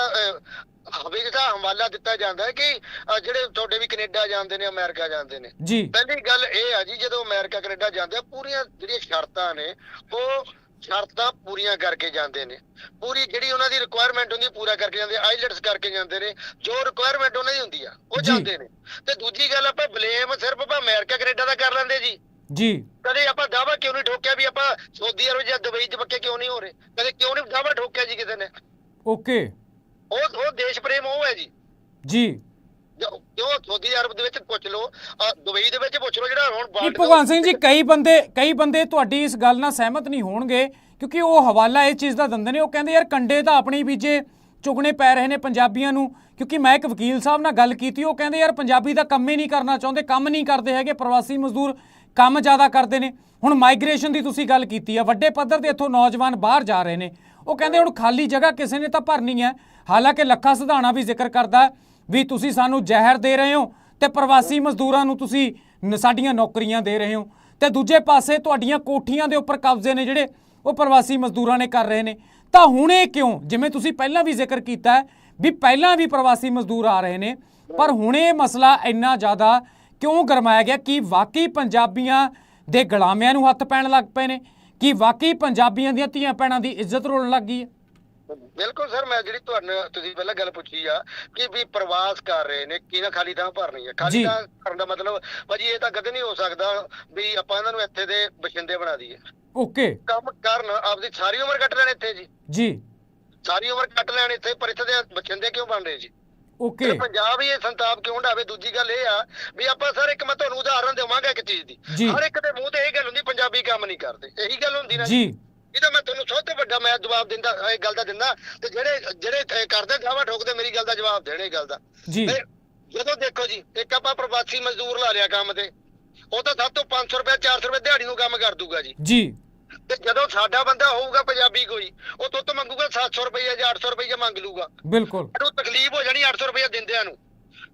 ਹਵੇ ਦਾ ਹਵਾਲਾ ਦਿੱਤਾ ਜਾਂਦਾ ਹੈ ਕਿ ਅਹ, ਜਿਹੜੇ ਤੁਹਾਡੇ ਵੀ ਕੈਨੇਡਾ ਜਾਂਦੇ ਨੇ ਅਮਰੀਕਾ ਜਾਂਦੇ ਨੇ। ਜੀ। ਪਹਿਲੀ ਗੱਲ ਇਹ ਆ ਜੀ ਜਦੋਂ ਅਮਰੀਕਾ ਕੈਨੇਡਾ ਜਾਂਦੇ ਆ ਪੂਰੀਆਂ ਜਿਹੜੀਆਂ ਸ਼ਰਤਾਂ ਨੇ ਉਹ ਸ਼ਰਤਾਂ ਪੂਰੀਆਂ ਕਰਕੇ ਜਾਂਦੇ ਨੇ। ਪੂਰੀ ਜਿਹੜੀ ਉਹਨਾਂ ਦੀ ਰਿਕੁਆਇਰਮੈਂਟ ਹੁੰਦੀ ਪੂਰਾ ਕਰਕੇ ਜਾਂਦੇ ਆਈਲੈਟਸ ਕਰਕੇ ਜਾਂਦੇ ਨੇ। ਜੋ ਰਿਕੁਆਇਰਮੈਂਟ ਉਹਨਾਂ ਦੀ ਹੁੰਦੀ ਆ ਉਹ ਜੀ। ਜਾਂਦੇ ਨੇ। ਤੇ ਦੂਜੀ ਗੱਲ ਆਪਾਂ ਬਲੇਮ ਸਿਰਫ ਆਪਾਂ ਅਮਰੀਕਾ ਕੈਨੇਡਾ ਦਾ ਕਰ ਲੈਂਦੇ ਜੀ। ਜੀ। ਕਦੇ ਆਪਾਂ ਦਾਵਾ ਕਿਉਂ ਨਹੀਂ ਠੋਕਿਆ ਵੀ ਆਪਾਂ ਸਾਊਦੀ ਅਰਬ ਜਾਂ ਦੁਬਈ 'ਚ ਪੱਕੇ ਕਿਉਂ ਨਹੀਂ ਹੋ ਰਹੇ? ਕਦੇ ਕਿਉਂ ਨਹੀਂ ਦਾਵਾ ਠੋਕਿਆ ਜੀ ਕਿਸੇ ਨੇ? ਓਕੇ। ਉਹ ਉਹ ਦੇਸ਼ ਪ੍ਰੇਮ ਉਹ ਹੈ ਜੀ। ਜੀ। ਕਿਉਂ ਸਾਊਦੀ ਅਰਬ ਦੇ ਵਿੱਚ ਪੁੱਛ ਲਓ ਦੁਬਈ ਦੇ ਵਿੱਚ ਪੁੱਛ ਲਓ ਜਿਹੜਾ ਹੁਣ Cup- ਭਗਵਾਨ ਸਿੰਘ ਜੀ ਕਈ ਬੰਦੇ ਕਈ ਬੰਦੇ ਤੁਹਾਡੀ ਇਸ ਗੱਲ ਨਾਲ ਸਹਿਮਤ ਨਹੀਂ ਹੋਣਗੇ ਕਿਉਂਕਿ ਉਹ ਹਵਾਲਾ ਇਸ ਚੀਜ਼ ਦਾ ਦਿੰਦੇ ਨੇ ਉਹ ਕਹਿੰਦੇ ਯਾਰ ਕੰਡੇ ਤਾਂ ਆਪਣੇ ਬੀਜੇ ਚੁਗਣੇ ਪੈ ਰਹੇ ਨੇ ਪੰਜਾਬੀਆਂ ਨੂੰ। ਕਿਉਂਕਿ ਮੈਂ ਇੱਕ ਵਕੀਲ ਸਾਹਿਬ ਨਾਲ ਗੱਲ ਕੀਤੀ ਉਹ ਕਹਿੰਦੇ ਯਾਰ ਪੰਜਾਬੀ ਤਾਂ ਕੰਮ ਹੀ ਨਹੀਂ ਕਰਨਾ ਚਾਹੁੰਦੇ ਕੰਮ ਨਹੀਂ ਕਰਦੇ ਹੈਗੇ ਪ੍ਰਵਾਸੀ ਮਜ਼ਦੂਰ ਕੰਮ ਜ਼ਿਆਦਾ ਕਰਦੇ ਨੇ। ਹੁਣ ਮਾਈਗ੍ਰੇਸ਼ਨ ਦੀ ਤੁਸੀਂ ਗੱਲ ਕੀਤੀ ਆ ਵੱਡੇ ਪੱਧਰ ਤੇ ਇੱਥੋਂ ਨੌਜਵਾਨ ਬਾਹਰ ਜਾ ਰਹੇ ਨੇ। ਉਹ ਕਹਿੰਦੇ ਹੁਣ ਖਾਲੀ ਜਗ੍ਹਾ ਕਿਸੇ ਨੇ ਤਾਂ ਭਰਨੀ ਹੈ। ਹਾਲਾਂਕਿ ਲੱਖਾ ਸਿਧਾਣਾ ਵੀ ਜ਼ਿਕਰ ਕਰਦਾ ਵੀ ਤੁਸੀਂ ਸਾਨੂੰ ਜ਼ਹਿਰ ਦੇ ਰਹੇ ਹੋ ਤੇ ਪ੍ਰਵਾਸੀ ਮਜ਼ਦੂਰਾਂ ਨੂੰ ਤੁਸੀਂ ਨ- ਸਾਡੀਆਂ ਨੌਕਰੀਆਂ ਦੇ ਰਹੇ ਹੋ। ਤੇ ਦੂਜੇ ਪਾਸੇ ਤੁਹਾਡੀਆਂ ਕੋਠੀਆਂ ਦੇ ਉੱਪਰ ਕਬਜ਼ੇ ਨੇ ਜਿਹੜੇ ਉਹ ਪ੍ਰਵਾਸੀ ਮਜ਼ਦੂਰਾਂ ਨੇ ਕਰ ਰਹੇ ਨੇ। ਤਾਂ ਹੁਣ ਇਹ ਕਿਉਂ? ਜਿਵੇਂ ਤੁਸੀਂ ਪਹਿਲਾਂ ਵੀ ਜ਼ਿਕਰ ਕੀਤਾ ਵੀ ਪਹਿਲਾਂ ਵੀ ਪ੍ਰਵਾਸੀ ਮਜ਼ਦੂਰ ਆ ਰਹੇ ਨੇ, ਪਰ ਹੁਣ ਇਹ ਮਸਲਾ ਇੰਨਾ ਜ਼ਿਆਦਾ ਕਿਉਂ ਗਰਮਾਇਆ ਗਿਆ ਕਿ ਵਾਕਈ ਪੰਜਾਬੀਆਂ ਦੇ ਗੁਲਾਮਿਆਂ ਨੂੰ ਹੱਥ ਪੈਣ ਲੱਗ ਪਏ ਨੇ, ਕਿ ਵਾਕਈ ਪੰਜਾਬੀਆਂ ਦੀਆਂ ਧੀਆਂ ਭੈਣਾਂ ਦੀ ਇੱਜ਼ਤ ਰੋਲਣ ਲੱਗ ਗਈ ਹੈ? ਬਿਲਕੁਲ ਸਰ ਮੈਂ ਜਿਹੜੀ ਤੁਹਾਨੂੰ ਤੁਸੀਂ ਪਹਿਲਾਂ ਗੱਲ ਪੁੱਛੀ ਆ ਕਿ ਵੀ ਪ੍ਰਵਾਸ ਕਰ ਰਹੇ ਨੇ ਕਿਹਨਾਂ ਖਾਲੀ ਥਾਂ ਭਰਨੀ ਜੀ। ਖਾਲੀ ਥਾਂ ਭਰਨ ਦਾ ਮਤਲਬ ਭਾਜੀ ਇਹ ਤਾਂ ਕਦੇ ਨਹੀਂ ਹੋ ਸਕਦਾ ਵੀ ਆਪਾਂ ਇਹਨਾਂ ਨੂੰ ਇੱਥੇ ਦੇ ਬਸ਼ਿੰਦੇ ਬਣਾ ਦਈਏ। ਓਕੇ। ਕੰਮ ਕਰਨ ਆਪਦੀ ਸਾਰੀ ਉਮਰ ਕੱਟ ਲੈਣ ਇੱਥੇ ਜੀ। ਜੀ। ਸਾਰੀ ਉਮਰ ਕੱਟ ਲੈਣ ਇੱਥੇ ਪਰ ਇੱਥੇ ਦੇ ਬਸ਼ਿੰਦੇ ਕਿਉਂ ਬਣ ਰਹੇ ਜੀ? ਓਕੇ। ਪੰਜਾਬ ਹੀ ਇਹ ਸੰਤਾਪ ਕਿਉਂ ਢਾਵੇ? ਦੂਜੀ ਗੱਲ ਇਹ ਆ ਵੀ ਆਪਾਂ ਸਰ ਇੱਕ ਮੈਂ ਤੁਹਾਨੂੰ ਉਦਾਹਰਨ ਦੇਵਾਂਗਾ ਇੱਕ ਚੀਜ਼ ਦੀ। ਹਰ ਇੱਕ ਦੇ ਮੂੰਹ ਤੇ ਇਹ ਗੱਲ ਹੁੰਦੀ ਪੰਜਾਬੀ ਕੰਮ ਨਹੀਂ ਕਰਦੇ। ਇਹੀ ਗੱਲ ਹੁੰਦੀ ਨਾ ਜੀ। ਇਹਦਾ ਮੈਂ ਤੁਹਾਨੂੰ ਸਭ ਤੋਂ ਵੱਡਾ ਮੈਂ ਜਵਾਬ ਦਿੰਦਾ ਇਹ ਗੱਲ ਦਾ ਦਿੰਦਾ ਤੇ ਜਿਹੜੇ ਜਿਹੜੇ ਕਰਦੇ ਦਾਵਾ ਠੋਕਦੇ ਮੇਰੀ ਗੱਲ ਦਾ ਜਵਾਬ ਦੇਣ ਗੱਲ ਦਾ। ਜੀ। ਜਦੋਂ ਦੇਖੋ ਜੀ ਇੱਕ ਆਪਾਂ ਪ੍ਰਵਾਸੀ ਮਜ਼ਦੂਰ ਲਾ ਲਿਆ ਕੰਮ ਤੇ ਉਹ ਤਾਂ ਸਭ ਤੋਂ 500 ਰੁਪਏ 400 ਰੁਪਏ ਦਿਹਾੜੀ ਨੂੰ ਕੰਮ ਕਰ ਦੂਗਾ ਜੀ। ਜੀ। ਤੇ ਜਦੋਂ ਸਾਡਾ ਬੰਦਾ ਹੋਊਗਾ ਪੰਜਾਬੀ ਕੋਈ ਉਹ ਤੋਂ ਤੋਂ ਮੰਗੂਗਾ 700 ਰੁਪਏ ਜਾਂ 800 ਰੁਪਏ ਮੰਗ ਲੂਗਾ। ਬਿਲਕੁਲ। ਉਹਨੂੰ ਤਕਲੀਫ ਹੋ ਜਾਣੀ 800 ਰੁਪਏ ਦਿੰਦਿਆਂ ਨੂੰ।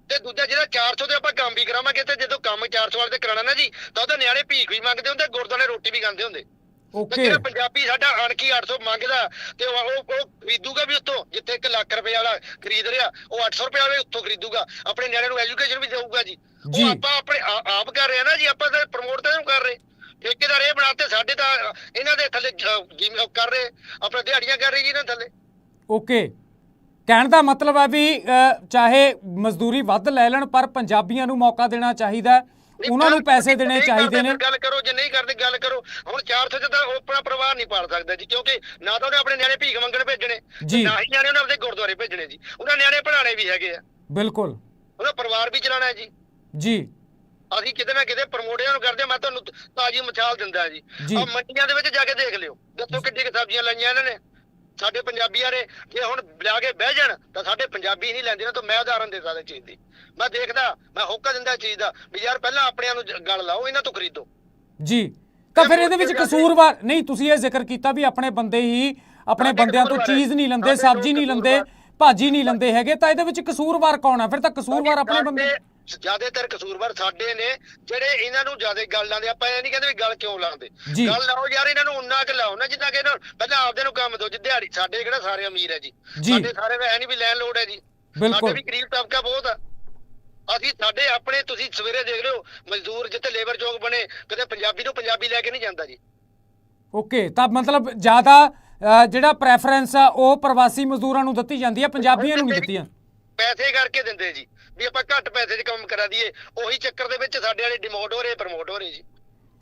ਤੇ ਦੂਜਾ ਜਿਹੜਾ 400 ਤੇ ਆਪਾਂ ਕੰਮ ਵੀ ਕਰਾਵਾਂਗੇ ਤੇ ਜਦੋਂ ਕੰਮ 400 ਵਾਲੇ ਤੇ ਕਰਾਣਾ ਨਾ ਜੀ ਤਾਂ ਉਹਦੇ ਨਿਆਣੇ ਭੀਖ ਵੀ ਮੰਗਦੇ ਹੁੰਦੇ ਗੁਰਦਾਨੇ ਰੋਟੀ ਵੀ ਖਾਂਦੇ ਹੁੰਦੇ। ਤੇ ਓਕੇ ਜਿਹੜਾ ਪੰਜਾਬੀ ਸਾਡਾ ਅਣਕੀ 800 ਮੰਗਦਾ ਤੇ ਉਹ ਉਹ ਉਹ ਖਰੀਦੂਗਾ ਵੀ ਉੱਥੋਂ ਜਿੱਥੇ 1 ਲੱਖ ਰੁਪਏ ਵਾਲਾ ਖਰੀਦ ਰਿਹਾ ਉਹ 800 ਰੁਪਏ ਵਾਲੇ ਉੱਥੋਂ ਖਰੀਦੂਗਾ। ਆਪਣੇ ਨਿਆਣਿਆਂ ਨੂੰ ਐਜੂਕੇਸ਼ਨ ਵੀ ਦੇਊਗਾ ਜੀ। ਜੀ। ਉਹ ਆਪਾਂ ਆਪਣੇ ਆ- ਆਪ ਕਰ ਰਹੇ ਆ ਨਾ ਜੀ ਆਪਾਂ ਤਾਂ ਪ੍ਰਮੋਟ ਤਾਂ ਨਹੀਂ ਕਰ ਰਹੇ। ਠੇਕੇਦਾਰ ਇਹ ਬਣਾਤੇ ਸਾਡੇ ਤਾਂ ਇਹਨਾਂ ਦੇ ਥੱਲੇ ਜ- ਜਿਵੇਂ ਉਹ ਕਰ ਰਹੇ ਆਪਣੇ ਦਿਹਾੜੀਆਂ ਕਰ ਰਹੇ ਜੀ ਇਹਨਾਂ ਥੱਲੇ। ਓਕੇ ਕਹਿਣ ਦਾ ਮਤਲਬ ਹੈ ਵੀ ਅ, ਚਾਹੇ ਮਜ਼ਦੂਰੀ ਵੱਧ ਲੈ ਲੈਣ ਪਰ ਪੰਜਾਬੀਆਂ ਨੂੰ ਮੌਕਾ ਦੇਣਾ ਚਾਹੀਦਾ ਹੈ। ਉਹਨਾਂ ਨੂੰ ਪੈਸੇ ਦੇਣੇ ਚਾਹੀਦੇ ਨੇ। ਗੱਲ ਕਰੋ ਜੇ ਨਹੀਂ ਕਰਦੇ ਗੱਲ ਕਰੋ ਹੁਣ 400 ਚ ਤਾਂ ਉਹ ਆਪਣਾ ਪਰਿਵਾਰ ਨਹੀਂ ਪਾਲ ਸਕਦਾ ਜੀ ਕਿਉਂਕਿ ਨਾ ਤਾਂ ਉਹਨੇ ਆਪਣੇ ਨਿਆਣੇ ਭੀਖ ਮੰਗਣ ਭੇਜਣੇ। ਨਾ ਹੀ ਨਿਆਣੇ ਉਹਨੇ ਆਪਣੇ ਗੁਰਦੁਆਰੇ ਭੇਜਣੇ ਜੀ। ਉਹਨਾਂ ਨਿਆਣੇ ਪੜਾਣੇ ਵੀ ਹੈਗੇ ਆ। ਬਿਲਕੁਲ। ਉਹਦਾ ਪਰਿਵਾਰ ਵੀ ਚਲਾਣਾ ਹੈ ਜੀ। ਜੀ। ਅਸੀਂ ਕਿਤੇ ਨਾ ਕਿਤੇ ਪ੍ਰਮੋਟਿਆਂ ਨੂੰ ਕਰਦੇ ਮੈਂ ਤੁਹਾਨੂੰ ਤਾਜੀ ਮਿਸਾਲ ਦਿੰਦਾ ਜੀ। ਜੀ। ਆ ਮੰਡੀਆਂ ਦੇ ਵਿੱਚ ਜਾ ਕੇ ਦੇਖ ਲਿਓ। ਦੱਸੋ ਕਿੱਡੀ ਕੁ ਸਬਜ਼ੀਆਂ ਲਾਈਆਂ ਇਹਨਾਂ ਨੇ। ਸਾਡੇ ਪੰਜਾਬੀਆਂ ਨੇ ਜੇ ਹੁਣ ਲਿਆ ਕੇ ਬਹਿ ਜਾਣ ਤਾਂ ਸਾਡੇ ਪੰਜਾਬੀ ਨਹੀਂ ਲੈਂਦੇ ਨਾ ਤਾਂ ਮੈਂ ਉਦਾਹਰਨ ਦੇ ਸਕਦਾ ਚੀਜ਼ ਦੀ। ਮੈਂ ਦੇਖਦਾ ਮੈਂ ਹੋਕਾ ਦਿੰਦਾ ਚੀਜ਼ ਦਾ ਵੀ ਯਾਰ ਪਹਿਲਾਂ ਆਪਣਿਆਂ ਨੂੰ ਗੱਲ ਲਾਓ ਇਹਨਾਂ ਤੋਂ ਖਰੀਦੋ। ਜੀ ਤਾਂ ਫਿਰ ਇਹਦੇ ਵਿੱਚ ਕਸੂਰਵਾਰ ਨਹੀਂ ਤੁਸੀਂ ਇਹ ਜ਼ਿਕਰ ਕੀਤਾ ਵੀ ਆਪਣੇ ਬੰਦੇ ਹੀ ਆਪਣੇ ਬੰਦਿਆਂ ਤੋਂ ਚੀਜ਼ ਨਹੀਂ ਲੰਦੇ ਸਬਜ਼ੀ ਨਹੀਂ ਲੰਦੇ। ਭਾਜੀ ਨਹੀਂ ਲੰਦੇ ਹੈਗੇ ਤਾਂ ਇਹਦੇ ਵਿੱਚ ਕਸੂਰਵਾਰ ਕੌਣ ਆ? ਫਿਰ ਤਾਂ ਕਸੂਰਵਾਰ ਆਪਣੇ ਬੰਦੇ ਜਿਆਦਾਤਰ ਕਸੂਰਵਾਰ ਸਾਡੇ ਨੇ ਜਿਹੜੇ ਇਹਨਾਂ ਨੂੰ ਜ਼ਿਆਦਾ ਗੱਲ ਲਾਉਂਦੇ ਆਪਾਂ ਇਹ ਨਹੀਂ ਕਹਿੰਦੇ ਵੀ ਗੱਲ ਕਿਉਂ ਲਾਉਂਦੇ ਜੀ। ਗੱਲ ਲਾਓ ਯਾਰ ਇਹਨਾਂ ਨੂੰ ਉਨਾ ਕੁ ਲਾਓ ਨਾ ਜਿੰਨਾ ਕਿ ਇਹਨਾਂ ਨੂੰ ਪਹਿਲਾਂ ਆਪਦੇ ਨੂੰ ਕੰਮ ਦਿਓ ਜੀ ਦਿਹਾੜੀ ਸਾਡੇ ਕਿਹੜਾ ਸਾਰੇ ਅਮੀਰ ਹੈ ਜੀ ਜੀ। ਸਾਡੇ ਸਾਰੇ ਐ ਨਹੀਂ ਵੀ ਲੈਣ ਲੋੜ ਹੈ ਜੀ ਬਿਲਕੁਲ। ਸਾਡੇ ਵੀ ਗਰੀਬ ਤਬਕਾ ਬਹੁਤ ਆ ਅਸੀਂ ਸਾਡੇ ਆਪਣੇ ਤੁਸੀਂ ਸਵੇਰੇ ਦੇਖ ਲਿਓ ਮਜ਼ਦੂਰ ਜਿੱਥੇ ਲੇਬਰ ਚੌਕ ਬਣੇ ਕਦੇ ਪੰਜਾਬੀ ਨੂੰ ਪੰਜਾਬੀ ਲੈ ਕੇ ਨਹੀਂ ਜਾਂਦਾ ਜੀ ਓਕੇ ਤਾਂ ਮਤਲਬ ਜ਼ਿਆਦਾ ਅ, ਜਿਹੜਾ ਪ੍ਰੈਫਰੈਂਸ ਆ ਉਹ ਪ੍ਰਵਾਸੀ ਮਜ਼ਦੂਰਾਂ ਨੂੰ ਦਿੱਤੀ ਜਾਂਦੀ ਹੈ ਪੰਜਾਬੀਆਂ ਨੂੰ ਨਹੀਂ ਦਿੱਤੀਆਂ ਪੈਸੇ ਕਰਕੇ ਦਿੰਦੇ ਜੀ। ਵੀ ਆਪਾਂ ਘੱਟ ਪੈਸੇ 'ਚ ਕੰਮ ਕਰਾ ਦਈਏ। ਉਹੀ ਚੱਕਰ ਦੇ ਵਿੱਚ ਸਾਡੇ ਵਾਲੇ ਡਿਮੋਟ ਹੋ ਰਹੇ ਪ੍ਰਮੋਟ ਹੋ ਰਹੇ ਜੀ।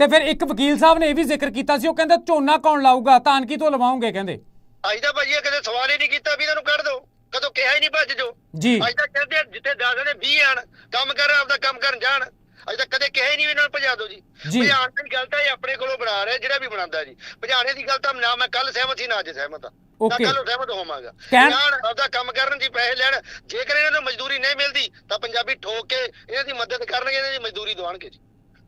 ਤੇ ਫਿਰ ਇੱਕ ਵਕੀਲ ਸਾਹਿਬ ਨੇ ਇਹ ਵੀ ਜ਼ਿਕਰ ਕੀਤਾ ਸੀ ਉਹ ਕਹਿੰਦਾ ਝੋਨਾ ਕੌਣ ਲਾਊਗਾ ਧਾਨਕੀ ਤੋਂ ਲਵਾਉਂਗੇ ਕਹਿੰਦੇ। ਅੱਜ ਤਾਂ ਭਾਜੀ ਇਹ ਕਦੇ ਸਵਾਲ ਹੀ ਨਹੀਂ ਕੀਤਾ ਵੀ ਇਹਨਾਂ ਨੂੰ ਕੱਢ ਦਿਓ। ਕਦੋਂ ਕਿਹਾ ਹੀ ਨਹੀਂ ਭੱਜ ਜੋ ਜੀ। ਅੱਜ ਤਾਂ ਕਹਿੰਦੇ ਆ ਜਿੱਥੇ 10 ਨੇ 20 ਆਣ ਕੰਮ ਕਰ ਆਪਦਾ ਕੰਮ ਕਰਨ ਜਾਣ। ਅੱਜ ਤਾਂ ਕਦੇ ਕਿਹਾ ਹੀ ਨਹੀਂ ਵੀ ਇਹਨਾਂ ਨੂੰ ਭਜਾ ਦਿਓ ਜੀ। ਜੀ। ਭਜਾਉਣ ਦੀ ਗੱਲ ਤਾਂ ਇਹ ਆਪਣੇ ਕੋਲੋਂ ਬਣਾ ਰਿਹਾ ਜਿਹੜਾ ਵੀ ਬਣਾਉਂਦਾ ਜੀ। ਭਜਾਣੇ ਦੀ ਗੱਲ ਤਾਂ ਨਾ ਮੈਂ ਕੱਲ ਸਹਿਮਤ ਸੀ ਨਾ ਅੱਜ ਸਹਿਮਤ ਆ। ਨਾ Okay. ਕੱਲ ਸਹਿਮਤ ਹੋਵਾਂਗਾ। ਕਹਿਣ- ਆਪਦਾ ਕੰਮ ਕਰਨ ਦੀ ਪੈਸੇ ਲੈਣ ਜੇਕਰ ਇਹਨਾਂ ਨੂੰ ਮਜ਼ਦੂਰੀ ਨਹੀਂ ਮਿਲਦੀ ਤਾਂ ਪੰਜਾਬੀ ਠੋਕ ਕੇ ਇਹਨਾਂ ਦੀ ਮਦਦ ਕਰਨਗੇ ਇਹਨਾਂ ਦੀ ਮਜ਼ਦੂਰੀ ਦਵਾਉਣਗੇ ਜੀ।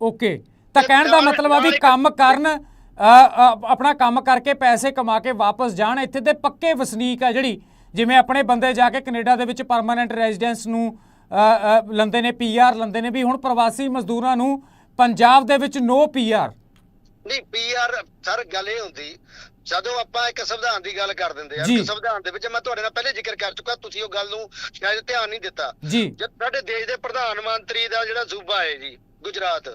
ਓਕੇ। ਤਾਂ ਤੇ ਕਹਿਣ ਦਾ ਨਾਲ- ਮਤਲਬ ਆ ਵੀ ਨਾਲ ਇੱਕ- ਕੰਮ ਕਰਨ ਅ, ਅ, ਆਪਣਾ ਕੰਮ ਕਰਕੇ ਪੈਸੇ ਕਮਾ ਕੇ ਵਾਪਸ ਜਾਣ ਇੱਥੇ ਦੇ ਪੱਕੇ ਵਸਨੀਕ ਆ ਜਿਹੜੀ ਜਿਵੇਂ ਆਪਣੇ ਬੰਦੇ ਜਾ ਕੇ ਕੈਨੇਡਾ ਦੇ ਵਿੱਚ ਪਰਮਾਨੈਂਟ ਰੈਜ਼ੀਡੈਂਸ ਨੂੰ ਲੰਦੇ ਨੇ ਪੀਆਰ ਲੰਦੇ ਨੇ ਵੀ ਹੁਣ ਪ੍ਰਵਾਸੀ ਮਜ਼ਦੂਰਾਂ ਨੂੰ ਪੰਜਾਬ ਦੇ ਵਿੱਚ ਨੋ ਪੀਆਰ ਨਹੀਂ ਪੀਆਰ ਸਰ ਗੱਲ ਇਹ ਹੁੰਦੀ ਜਦੋਂ ਆਪਾਂ ਇੱਕ ਸੰਵਿਧਾਨ ਦੀ ਗੱਲ ਕਰ ਦਿੰਦੇ ਆ। ਕਿ ਸੰਵਿਧਾਨ ਦੇ ਵਿੱਚ ਮੈਂ ਤੁਹਾਡੇ ਨਾਲ ਪਹਿਲੇ ਜ਼ਿਕਰ ਕਰ ਚੁੱਕਾ ਤੁਸੀਂ ਉਹ ਗੱਲ ਨੂੰ ਸ਼ਾਇਦ ਧਿਆਨ ਨਹੀਂ ਦਿੱਤਾ। ਜੀ। ਜਦ ਸਾਡੇ ਦੇਸ਼ ਦੇ ਪ੍ਰਧਾਨ ਮੰਤਰੀ ਦਾ ਜਿਹੜਾ ਸੂਬਾ ਹੈ ਜੀ ਗੁਜਰਾਤ।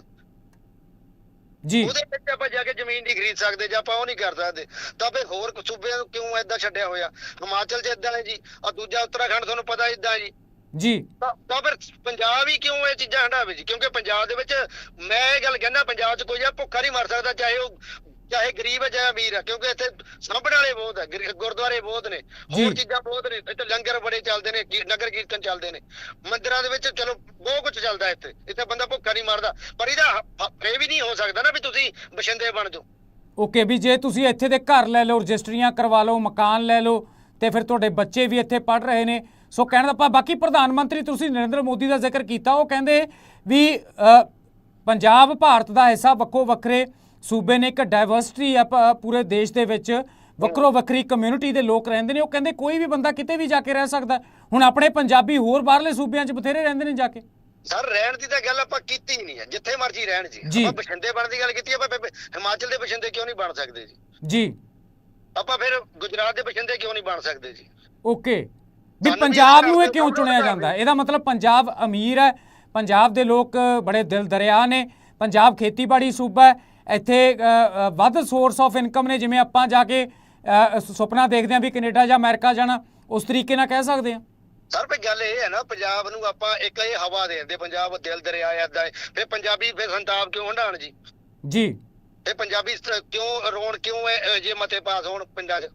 ਜੀ। ਉਹਦੇ ਵਿੱਚ ਆਪਾਂ ਜਾ ਕੇ ਜ਼ਮੀਨ ਨਹੀਂ ਖਰੀਦ ਸਕਦੇ ਜਾਂ ਆਪਾਂ ਉਹ ਨਹੀਂ ਕਰ ਸਕਦੇ। ਤਾਂ ਫਿਰ ਹੋਰ ਸੂਬਿਆਂ ਨੂੰ ਕਿਉਂ ਐਦਾਂ ਛੱਡਿਆ ਹੋਇਆ? ਹਿਮਾਚਲ 'ਚ ਇਦਾਂ ਹੈ ਜੀ। ਆ ਦੂਜਾ ਉੱਤਰਾਖੰਡ ਤੁਹਾਨੂੰ ਪਤਾ ਇਦਾਂ ਜੀ। ਜੀ। ਤਾਂ ਤਾਂ ਫਿਰ ਪੰਜਾਬ ਹੀ ਕਿਉਂ ਇਹ ਚੀਜ਼ਾਂ ਹਟਾਵੇ ਜੀ? ਕਿਉਂਕਿ ਪੰਜਾਬ ਦੇ ਵਿੱਚ ਮੈਂ ਇਹ ਗੱਲ ਕਹਿੰਦਾ ਪੰਜਾਬ 'ਚ ਕੋਈ ਜਿਹਾ ਭੁੱਖਾ ਨਹੀਂ ਮਰ ਸਕਦਾ ਚਾਹੇ ਉਹ ਚਾਹੇ ਗਰੀਬ ਹੈ ਚਾਹੇ ਅਮੀਰ ਹੈ ਕਿਉਂਕਿ ਇੱਥੇ ਸਾਂਭਣ ਵਾਲੇ ਬਹੁਤ ਹੈ ਗੁਰ- ਗੁਰਦੁਆਰੇ ਬਹੁਤ ਨੇ। ਹੋਰ ਚੀਜ਼ਾਂ ਬਹੁਤ ਨੇ ਇੱਥੇ ਲੰਗਰ ਬੜੇ ਚੱਲਦੇ ਨੇ ਨਗਰ ਕੀਰਤਨ ਚੱਲਦੇ ਨੇ ਮੰਦਿਰਾਂ ਦੇ ਵਿੱਚ ਚਲੋ ਬਹੁਤ ਕੁਝ ਚੱਲਦਾ ਇੱਥੇ ਇੱਥੇ ਬੰਦਾ ਭੁੱਖਾ ਨਹੀਂ ਮਰਦਾ ਪਰ ਇਹਦਾ ਇਹ ਵੀ ਨਹੀਂ ਹੋ ਸਕਦਾ ਨਾ ਵੀ ਤੁਸੀਂ ਬਸ਼ਿੰਦੇ ਬਣ ਜਾਓ। ਓਕੇ ਵੀ ਜੇ ਤੁਸੀਂ ਇੱਥੇ ਦੇ ਘਰ ਲੈ ਲਓ ਰਜਿਸਟਰੀਆਂ ਕਰਵਾ ਲਓ ਮਕਾਨ ਲੈ ਲਓ ਤੇ ਫਿਰ ਤੁਹਾਡੇ ਬੱਚੇ ਵੀ ਇੱਥੇ ਪੜ ਰਹੇ ਨੇ ਸੋ ਕਹਿਣ ਦਾ ਭਾਵ ਬਾਕੀ ਪ੍ਰਧਾਨ ਮੰਤਰੀ ਤੁਸੀਂ ਨਰਿੰਦਰ ਮੋਦੀ ਦਾ ਜ਼ਿਕਰ ਕੀਤਾ ਉਹ ਕਹਿੰਦੇ ਵੀ ਪੰਜਾਬ ਭਾਰਤ ਦਾ ਹਿੱਸਾ ਵੱਖੋ ਵੱਖਰੇ ਸੂਬੇ ਨੇ ਇੱਕ ਡਾਈਵਰਸਿਟੀ ਆ ਪ- ਪੂਰੇ ਦੇਸ਼ ਦੇ ਵਿੱਚ ਵੱਖਰੋ ਵੱਖਰੀ ਕਮਿਊਨਿਟੀ ਦੇ ਲੋਕ ਰਹਿੰਦੇ ਨੇ ਉਹ ਕਹਿੰਦੇ ਕੋਈ ਵੀ ਬੰਦਾ ਕਿਤੇ ਵੀ ਜਾ ਕੇ ਰਹਿ ਸਕਦਾ। ਹੁਣ ਆਪਣੇ ਪੰਜਾਬੀ ਹੋਰ ਬਾਹਰਲੇ ਸੂਬਿਆਂ 'ਚ ਬਥੇਰੇ ਰਹਿੰਦੇ ਨੇ ਜਾ ਕੇ। ਸਰ ਰਹਿਣ ਦੀ ਤਾਂ ਗੱਲ ਆਪਾਂ ਕੀਤੀ ਹੀ ਨਹੀਂ ਹੈ ਜਿੱਥੇ ਮਰਜ਼ੀ ਰਹਿਣ ਜੀ। ਆਪਾਂ ਬਸ਼ਿੰਦੇ ਬਣਨ ਦੀ ਗੱਲ ਕੀਤੀ ਆਪਾਂ ਹਿਮਾਚਲ ਦੇ ਬਸ਼ਿੰਦੇ ਕਿਉਂ ਨਹੀਂ ਬਣ ਸਕਦੇ ਜੀ? ਜੀ। ਆਪਾਂ ਫਿਰ ਗੁਜਰਾਤ ਦੇ ਬਸ਼ਿੰਦੇ ਕਿਉਂ ਨਹੀਂ ਬਣ ਸਕਦੇ ਜੀ? ਓਕੇ। ਵੀ ਪੰਜਾਬ ਨੂੰ ਇਹ ਕਿਉਂ ਚੁਣਿਆ ਜਾਂਦਾ? ਹੈ? ਇਹਦਾ ਮਤਲਬ ਪੰਜਾਬ ਅਮੀਰ ਹੈ ਪੰਜਾਬ ਦੇ ਲੋਕ ਬੜੇ ਦਿਲ ਦਰਿਆ ਨੇ ਪੰਜਾਬ ਖੇਤੀਬਾੜੀ ਸੂਬਾ ਹੈ ਇੱਥੇ ਵੱਧ ਸੋਰਸ ਆਫ ਇਨਕਮ ਨੇ ਜਿਵੇਂ ਆਪਾਂ ਜਾ ਕੇ ਸੁਪਨਾ ਦੇਖਦੇ ਹਾਂ ਵੀ ਕੈਨੇਡਾ ਜਾਂ ਅਮਰੀਕਾ ਜਾਣਾ ਉਸ ਤਰੀਕੇ ਨਾਲ ਕਹਿ ਸਕਦੇ ਹਾਂ। ਸਰ ਵੀ ਗੱਲ ਇਹ ਹੈ ਨਾ ਪੰਜਾਬ ਨੂੰ ਆਪਾਂ ਇੱਕ ਇਹ ਹਵਾ ਦੇ ਦਿੰਦੇ ਪੰਜਾਬ ਦਿਲ ਦਰਿਆ ਏਦਾਂ ਹੈ। ਫਿਰ ਪੰਜਾਬੀ ਫਿਰ ਸੰਤਾਪ ਕਿਉਂ ਹੰਡਾਣ ਜੀ? ਜੀ। ਇਹ ਪੰਜਾਬੀ ਕਿਉਂ ਰੋਣ ਕਿਉਂ ਇਹ ਜੇ ਮਤੇ ਪਾਸ ਹੋਣ ਪਿੰਡਾਂ 'ਚ?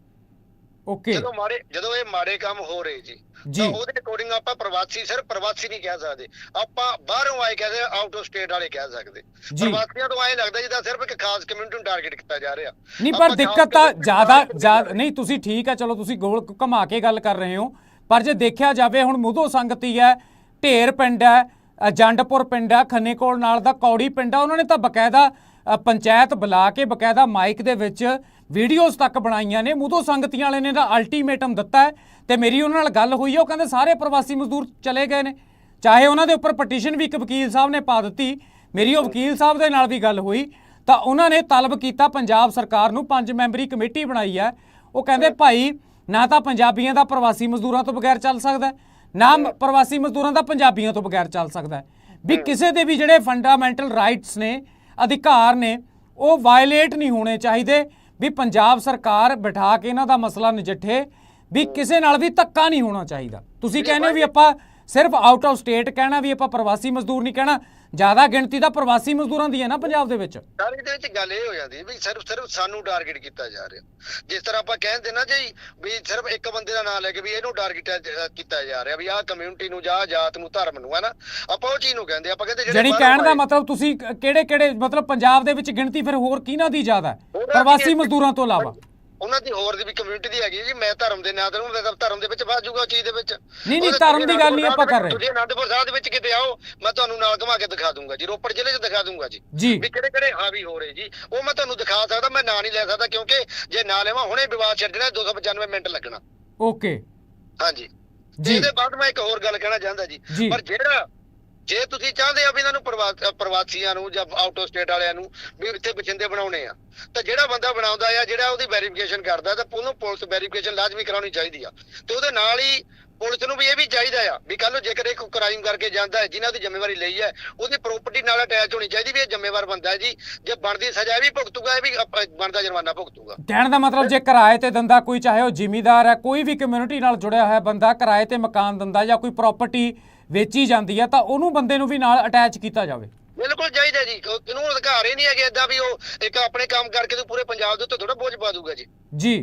ਓਕੇ ਜਦੋਂ ਮਾੜੇ ਜਦੋਂ ਇਹ ਮਾੜੇ ਕੰਮ ਹੋ ਰਹੇ ਜੀ। ਤਾਂ ਉਹਦੇ ਅਕੋਰਡਿੰਗ ਆਪਾਂ ਪ੍ਰਵਾਸੀ ਸਿਰ ਪ੍ਰਵਾਸੀ ਨਹੀਂ ਕਹਿ ਸਕਦੇ। ਆਪਾਂ ਬਾਹਰੋਂ ਆਏ ਕਹਿੰਦੇ ਆਊਟ ਆਫ ਸਟੇਟ ਵਾਲੇ ਕਹਿ ਸਕਦੇ। ਪ੍ਰਵਾਸੀਆਂ ਤੋਂ ਐਂ ਲੱਗਦਾ ਜਿੱਦਾਂ ਸਿਰਫ ਇੱਕ ਖਾਸ ਕਮਿਊਨਿਟੀ ਨੂੰ ਟਾਰਗੇਟ ਕੀਤਾ ਜਾ ਰਿਹਾ। ਨਹੀਂ ਪਰ ਦਿੱਕਤ ਤਾਂ ਜ਼ਿਆਦਾ ਨਹੀਂ ਤੁਸੀਂ ਠੀਕ ਹੈ ਚਲੋ ਤੁਸੀਂ ਗੋਲ ਘੁਮਾ ਕੇ ਗੱਲ ਕਰ ਰਹੇ ਹੋ। ਪਰ ਜੇ ਦੇਖਿਆ ਜਾਵੇ ਹੁਣ ਮੁੱਦੋ ਸੰਗਤੀ ਹੈ ਢੇਰ ਪਿੰਡ ਹੈ ਜੰਡਪੁਰ ਪਿੰਡ ਹੈ ਖੰਨੇ ਕੋਲ ਨਾਲ ਦਾ ਕੌੜੀ ਪਿੰਡ ਹੈ ਉਹਨਾਂ ਨੇ ਤਾਂ ਬਕਾਇਦਾ ਪੰਚਾਇਤ ਬੁਲਾ ਕੇ ਬਕਾਇਦਾ ਮਾਈਕ ਦੇ ਵਿੱਚ ਵੀਡੀਓਜ਼ ਤੱਕ ਬਣਾਈਆਂ ਨੇ ਮੁੱਦੋ ਸੰਗਤੀਆਂ ਵਾਲੇ ਨੇ ਤਾਂ ਅਲਟੀਮੇਟਮ ਦਿੱਤਾ ਹੈ ਤੇ ਮੇਰੀ ਉਹਨਾਂ ਨਾਲ ਗੱਲ ਹੋਈ ਹੈ ਉਹ ਕਹਿੰਦੇ ਸਾਰੇ ਪ੍ਰਵਾਸੀ ਮਜ਼ਦੂਰ ਚਲੇ ਗਏ ਨੇ। ਚਾਹੇ ਉਹਨਾਂ ਦੇ ਉੱਪਰ ਪਟੀਸ਼ਨ ਵੀ ਇੱਕ ਵਕੀਲ ਸਾਹਿਬ ਨੇ ਪਾ ਦਿੱਤੀ ਮੇਰੀ ਉਹ ਵਕੀਲ ਸਾਹਿਬ ਦੇ ਨਾਲ ਵੀ ਗੱਲ ਹੋਈ ਤਾਂ ਉਹਨਾਂ ਨੇ ਤਲਬ ਕੀਤਾ ਪੰਜਾਬ ਸਰਕਾਰ ਨੂੰ ਪੰਜ ਮੈਂਬਰੀ ਕਮੇਟੀ ਬਣਾਈ ਹੈ ਉਹ ਕਹਿੰਦੇ ਭਾਈ ਨਾ ਤਾਂ ਪੰਜਾਬੀਆਂ ਦਾ ਪ੍ਰਵਾਸੀ ਮਜ਼ਦੂਰਾਂ ਤੋਂ ਬਗੈਰ ਚੱਲ ਸਕਦਾ ਨਾ ਪ੍ਰਵਾਸੀ ਮਜ਼ਦੂਰਾਂ ਦਾ ਪੰਜਾਬੀਆਂ ਤੋਂ ਬਗੈਰ ਚੱਲ ਸਕਦਾ। ਵੀ ਕਿਸੇ ਦੇ ਵੀ ਜਿਹੜੇ ਫੰਡਾਮੈਂਟਲ ਰਾਈਟਸ ਨੇ ਅਧਿਕਾਰ ਨੇ ਉਹ ਵਾਇਲੇਟ ਨਹੀਂ ਹੋਣੇ ਚਾਹੀਦੇ। ਵੀ ਪੰਜਾਬ ਸਰਕਾਰ ਬਿਠਾ ਕੇ ਇਹਨਾਂ ਦਾ ਮਸਲਾ ਨਜਿੱਠੇ ਵੀ ਕਿਸੇ ਨਾਲ ਵੀ ਧੱਕਾ ਨਹੀਂ ਹੋਣਾ ਚਾਹੀਦਾ। ਤੁਸੀਂ ਕਹਿੰਦੇ ਹੋ ਵੀ ਆਪਾਂ ਸਿਰਫ ਆਊਟ ਆਫ ਸਟੇਟ ਕਹਿਣਾ ਵੀ ਆਪਾਂ ਪ੍ਰਵਾਸੀ ਮਜ਼ਦੂਰ ਨਹੀਂ ਕਹਿਣਾ ਜ਼ਿਆਦਾ ਗਿਣਤੀ ਤਾਂ ਪ੍ਰਵਾਸੀ ਮਜ਼ਦੂਰਾਂ ਦੀ ਹੈ ਨਾ ਪੰਜਾਬ ਦੇ ਵਿੱਚ। ਸਰ ਇਹਦੇ ਵਿੱਚ ਗੱਲ ਇਹ ਹੋ ਜਾਂਦੀ ਵੀ ਸਿਰਫ ਸਿਰਫ ਸਾਨੂੰ ਟਾਰਗੇਟ ਕੀਤਾ ਜਾ ਰਿਹਾ। ਜਿਸ ਤਰ੍ਹਾਂ ਆਪਾਂ ਕਹਿੰਦੇ ਨਾ ਜੀ ਵੀ ਸਿਰਫ ਇੱਕ ਬੰਦੇ ਦਾ ਨਾਮ ਲੈ ਕੇ ਵੀ ਇਹਨੂੰ ਟਾਰਗੇਟ ਕੀਤਾ ਜਾ ਰਿਹਾ ਵੀ ਆਹ ਕਮਿਊਨਿਟੀ ਨੂੰ ਜਾਂ ਜਾਤ ਨੂੰ ਧਰਮ ਨੂੰ ਹੈ ਨਾ ਆਪਾਂ ਉਹ ਚੀਜ਼ ਨੂੰ ਕਹਿੰਦੇ ਆਪਾਂ ਕਹਿੰਦੇ ਜਿਹੜੀ ਕਹਿਣ ਦਾ ਮਤਲਬ ਤੁਸੀਂ ਕਿਹੜੇ ਕਿਹੜੇ ਮਤਲਬ ਪੰਜਾਬ ਦੇ ਵਿੱਚ ਗਿਣਤੀ ਫਿਰ ਹੋਰ ਕਿਹਨਾਂ ਦੀ ਜ਼ਿਆਦਾ ਦੀ ਪ੍ਰਵਾਸੀ ਮਜ਼ਦੂਰਾਂ ਤੋਂ ਇਲਾਵਾ। ਉਹਨਾਂ ਦੀ ਹੋਰ ਦੀ ਵੀ ਕਮਿਊਨਿਟੀ ਦੀ ਹੈਗੀ ਜੀ ਮੈਂ ਧਰਮ ਦੇ ਨਾਂ ਤੇ ਨੂੰ ਮੈਂ ਤਾਂ ਧਰਮ ਦੇ ਵਿੱਚ ਫਸ ਜਾਊਗਾ ਉਹ ਚੀਜ਼ ਦੇ ਵਿੱਚ। ਨਹੀਂ, ਨਹੀਂ, ਧਰਮ ਦੀ ਗੱਲ ਨਹੀਂ ਆਪਾਂ ਕਰ ਰਹੇ। ਤੁਸੀਂ ਅਨੰਦਪੁਰ ਸਾਹਿਬ ਦੇ ਵਿੱਚ ਕਿਤੇ ਆਓ ਮੈਂ ਤੁਹਾਨੂੰ ਨਾਲ ਘੁਮਾ ਕੇ ਦਿਖਾ ਦੂੰਗਾ ਜੀ ਰੋਪੜ ਜ਼ਿਲ੍ਹੇ 'ਚ ਦਿਖਾ ਦੂੰਗਾ ਜੀ। ਵੀ ਕਿਹੜੇ ਕਿਹੜੇ ਹਾਵੀ ਹੋ ਰਹੇ ਜੀ ਉਹ ਮੈਂ ਤੁਹਾਨੂੰ ਦਿਖਾ ਸਕਦਾ ਮੈਂ ਨਾਂ ਨਹੀਂ ਲੈ ਸਕਦਾ ਕਿਉਂਕਿ ਜੇ ਨਾਂ ਲੈਵਾਂ ਹੁਣੇ ਵਿਵਾਦ ਛੱਡਣਾ 295 ਮਿੰਟ ਲੱਗਣਾ। ਓਕੇ। ਹਾਂਜੀ। ਜੀ। ਇਹਦੇ ਬਾਅਦ ਮੈਂ ਇੱਕ ਹੋਰ ਗੱਲ ਕਹਿਣਾ ਚਾਹੁੰਦਾ ਜੀ। ਪਰ ਜਿਹੜਾ ਜੇ ਤੁਸੀਂ ਚਾਹੁੰਦੇ ਆ ਵੀ ਇਹਨਾਂ ਨੂੰ ਪ੍ਰਵਾਸੀਆਂ ਨੂੰ ਜਾਂ ਆਊਟ ਆਫ ਸਟੇਟ ਵਾਲਿਆਂ ਨੂੰ ਵੀ ਇੱਥੇ ਬਚਿੰਦੇ ਬਣਾਉਣੇ ਆ, ਤਾਂ ਜਿਹੜਾ ਬੰਦਾ ਬਣਾਉਂਦਾ ਆ, ਜਿਹੜਾ ਉਹਦੀ ਵੈਰੀਫਿਕੇਸ਼ਨ ਕਰਦਾ, ਤਾਂ ਉਹਨੂੰ ਪੁਲਿਸ ਵੈਰੀਫਿਕੇਸ਼ਨ ਲਾਜ਼ਮੀ ਕਰਾਉਣੀ ਚਾਹੀਦੀ ਆ। ਤੇ ਉਹਦੇ ਨਾਲ ਹੀ ਪੁਲਿਸ ਨੂੰ ਵੀ ਇਹ ਵੀ ਚਾਹੀਦਾ ਆ ਵੀ ਕੱਲ ਨੂੰ ਜੇਕਰ ਇਹ ਕੋਈ ਕ੍ਰਾਈਮ ਕਰਕੇ ਜਾਂਦਾ ਹੈ, ਜਿਨ੍ਹਾਂ ਦੀ ਜ਼ਿੰਮੇਵਾਰੀ ਲਈ ਹੈ, ਉਹਦੀ ਪ੍ਰਾਪਰਟੀ ਨਾਲ ਅਟੈਚ ਹੋਣੀ ਚਾਹੀਦੀ ਵੀ ਇਹ ਜ਼ਿੰਮੇਵਾਰ ਬੰਦਾ ਹੈ ਜੀ। ਜੇ ਬਣਦੀ ਸਜ਼ਾ ਵੀ ਭੁਗਤੂਗਾ, ਇਹ ਵੀ ਬਣਦਾ ਜੁਰਮਾਨਾ ਭੁਗਤੂਗਾ। ਕਹਿਣ ਦਾ ਮਤਲਬ ਜੇ ਕਿਰਾਏ ਤੇ ਦਿੰਦਾ ਕੋਈ ਚਾਹੇ ਉਹ ਜ਼ਿਮੀਦਾਰ ਹੈ, ਕੋਈ ਵੀ ਕਮਿਊਨਿਟੀ ਨਾਲ ਜੁੜਿਆ ਹੋਇਆ ਬੰਦਾ ਕਿਰਾਏ ਤੇ ਮਕਾਨ ਦਿੰਦਾ ਜਾਂ ਕੋਈ ਪ੍ਰਾਪਰਟੀ ਵੇਚੀ ਜਾਂਦੀ ਹੈ ਤਾਂ ਉਹਨੂੰ ਬੰਦੇ ਨੂੰ ਵੀ ਨਾਲ ਅਟੈਚ ਕੀਤਾ ਜਾਵੇ। ਬਿਲਕੁਲ ਚਾਹੀਦਾ ਜੀ ਇਹਨੂੰ ਅਧਿਕਾਰ ਹੀ ਨਹੀਂ ਹੈਗੇ ਏਦਾਂ ਵੀ ਉਹ ਇੱਕ ਆਪਣੇ ਕੰਮ ਕਰਕੇ ਤੇ ਪੂਰੇ ਪੰਜਾਬ ਦੇ ਉੱਤੇ ਥੋੜਾ ਬੋਝ ਪਾ ਦੂਗਾ ਜੀ। ਜੀ।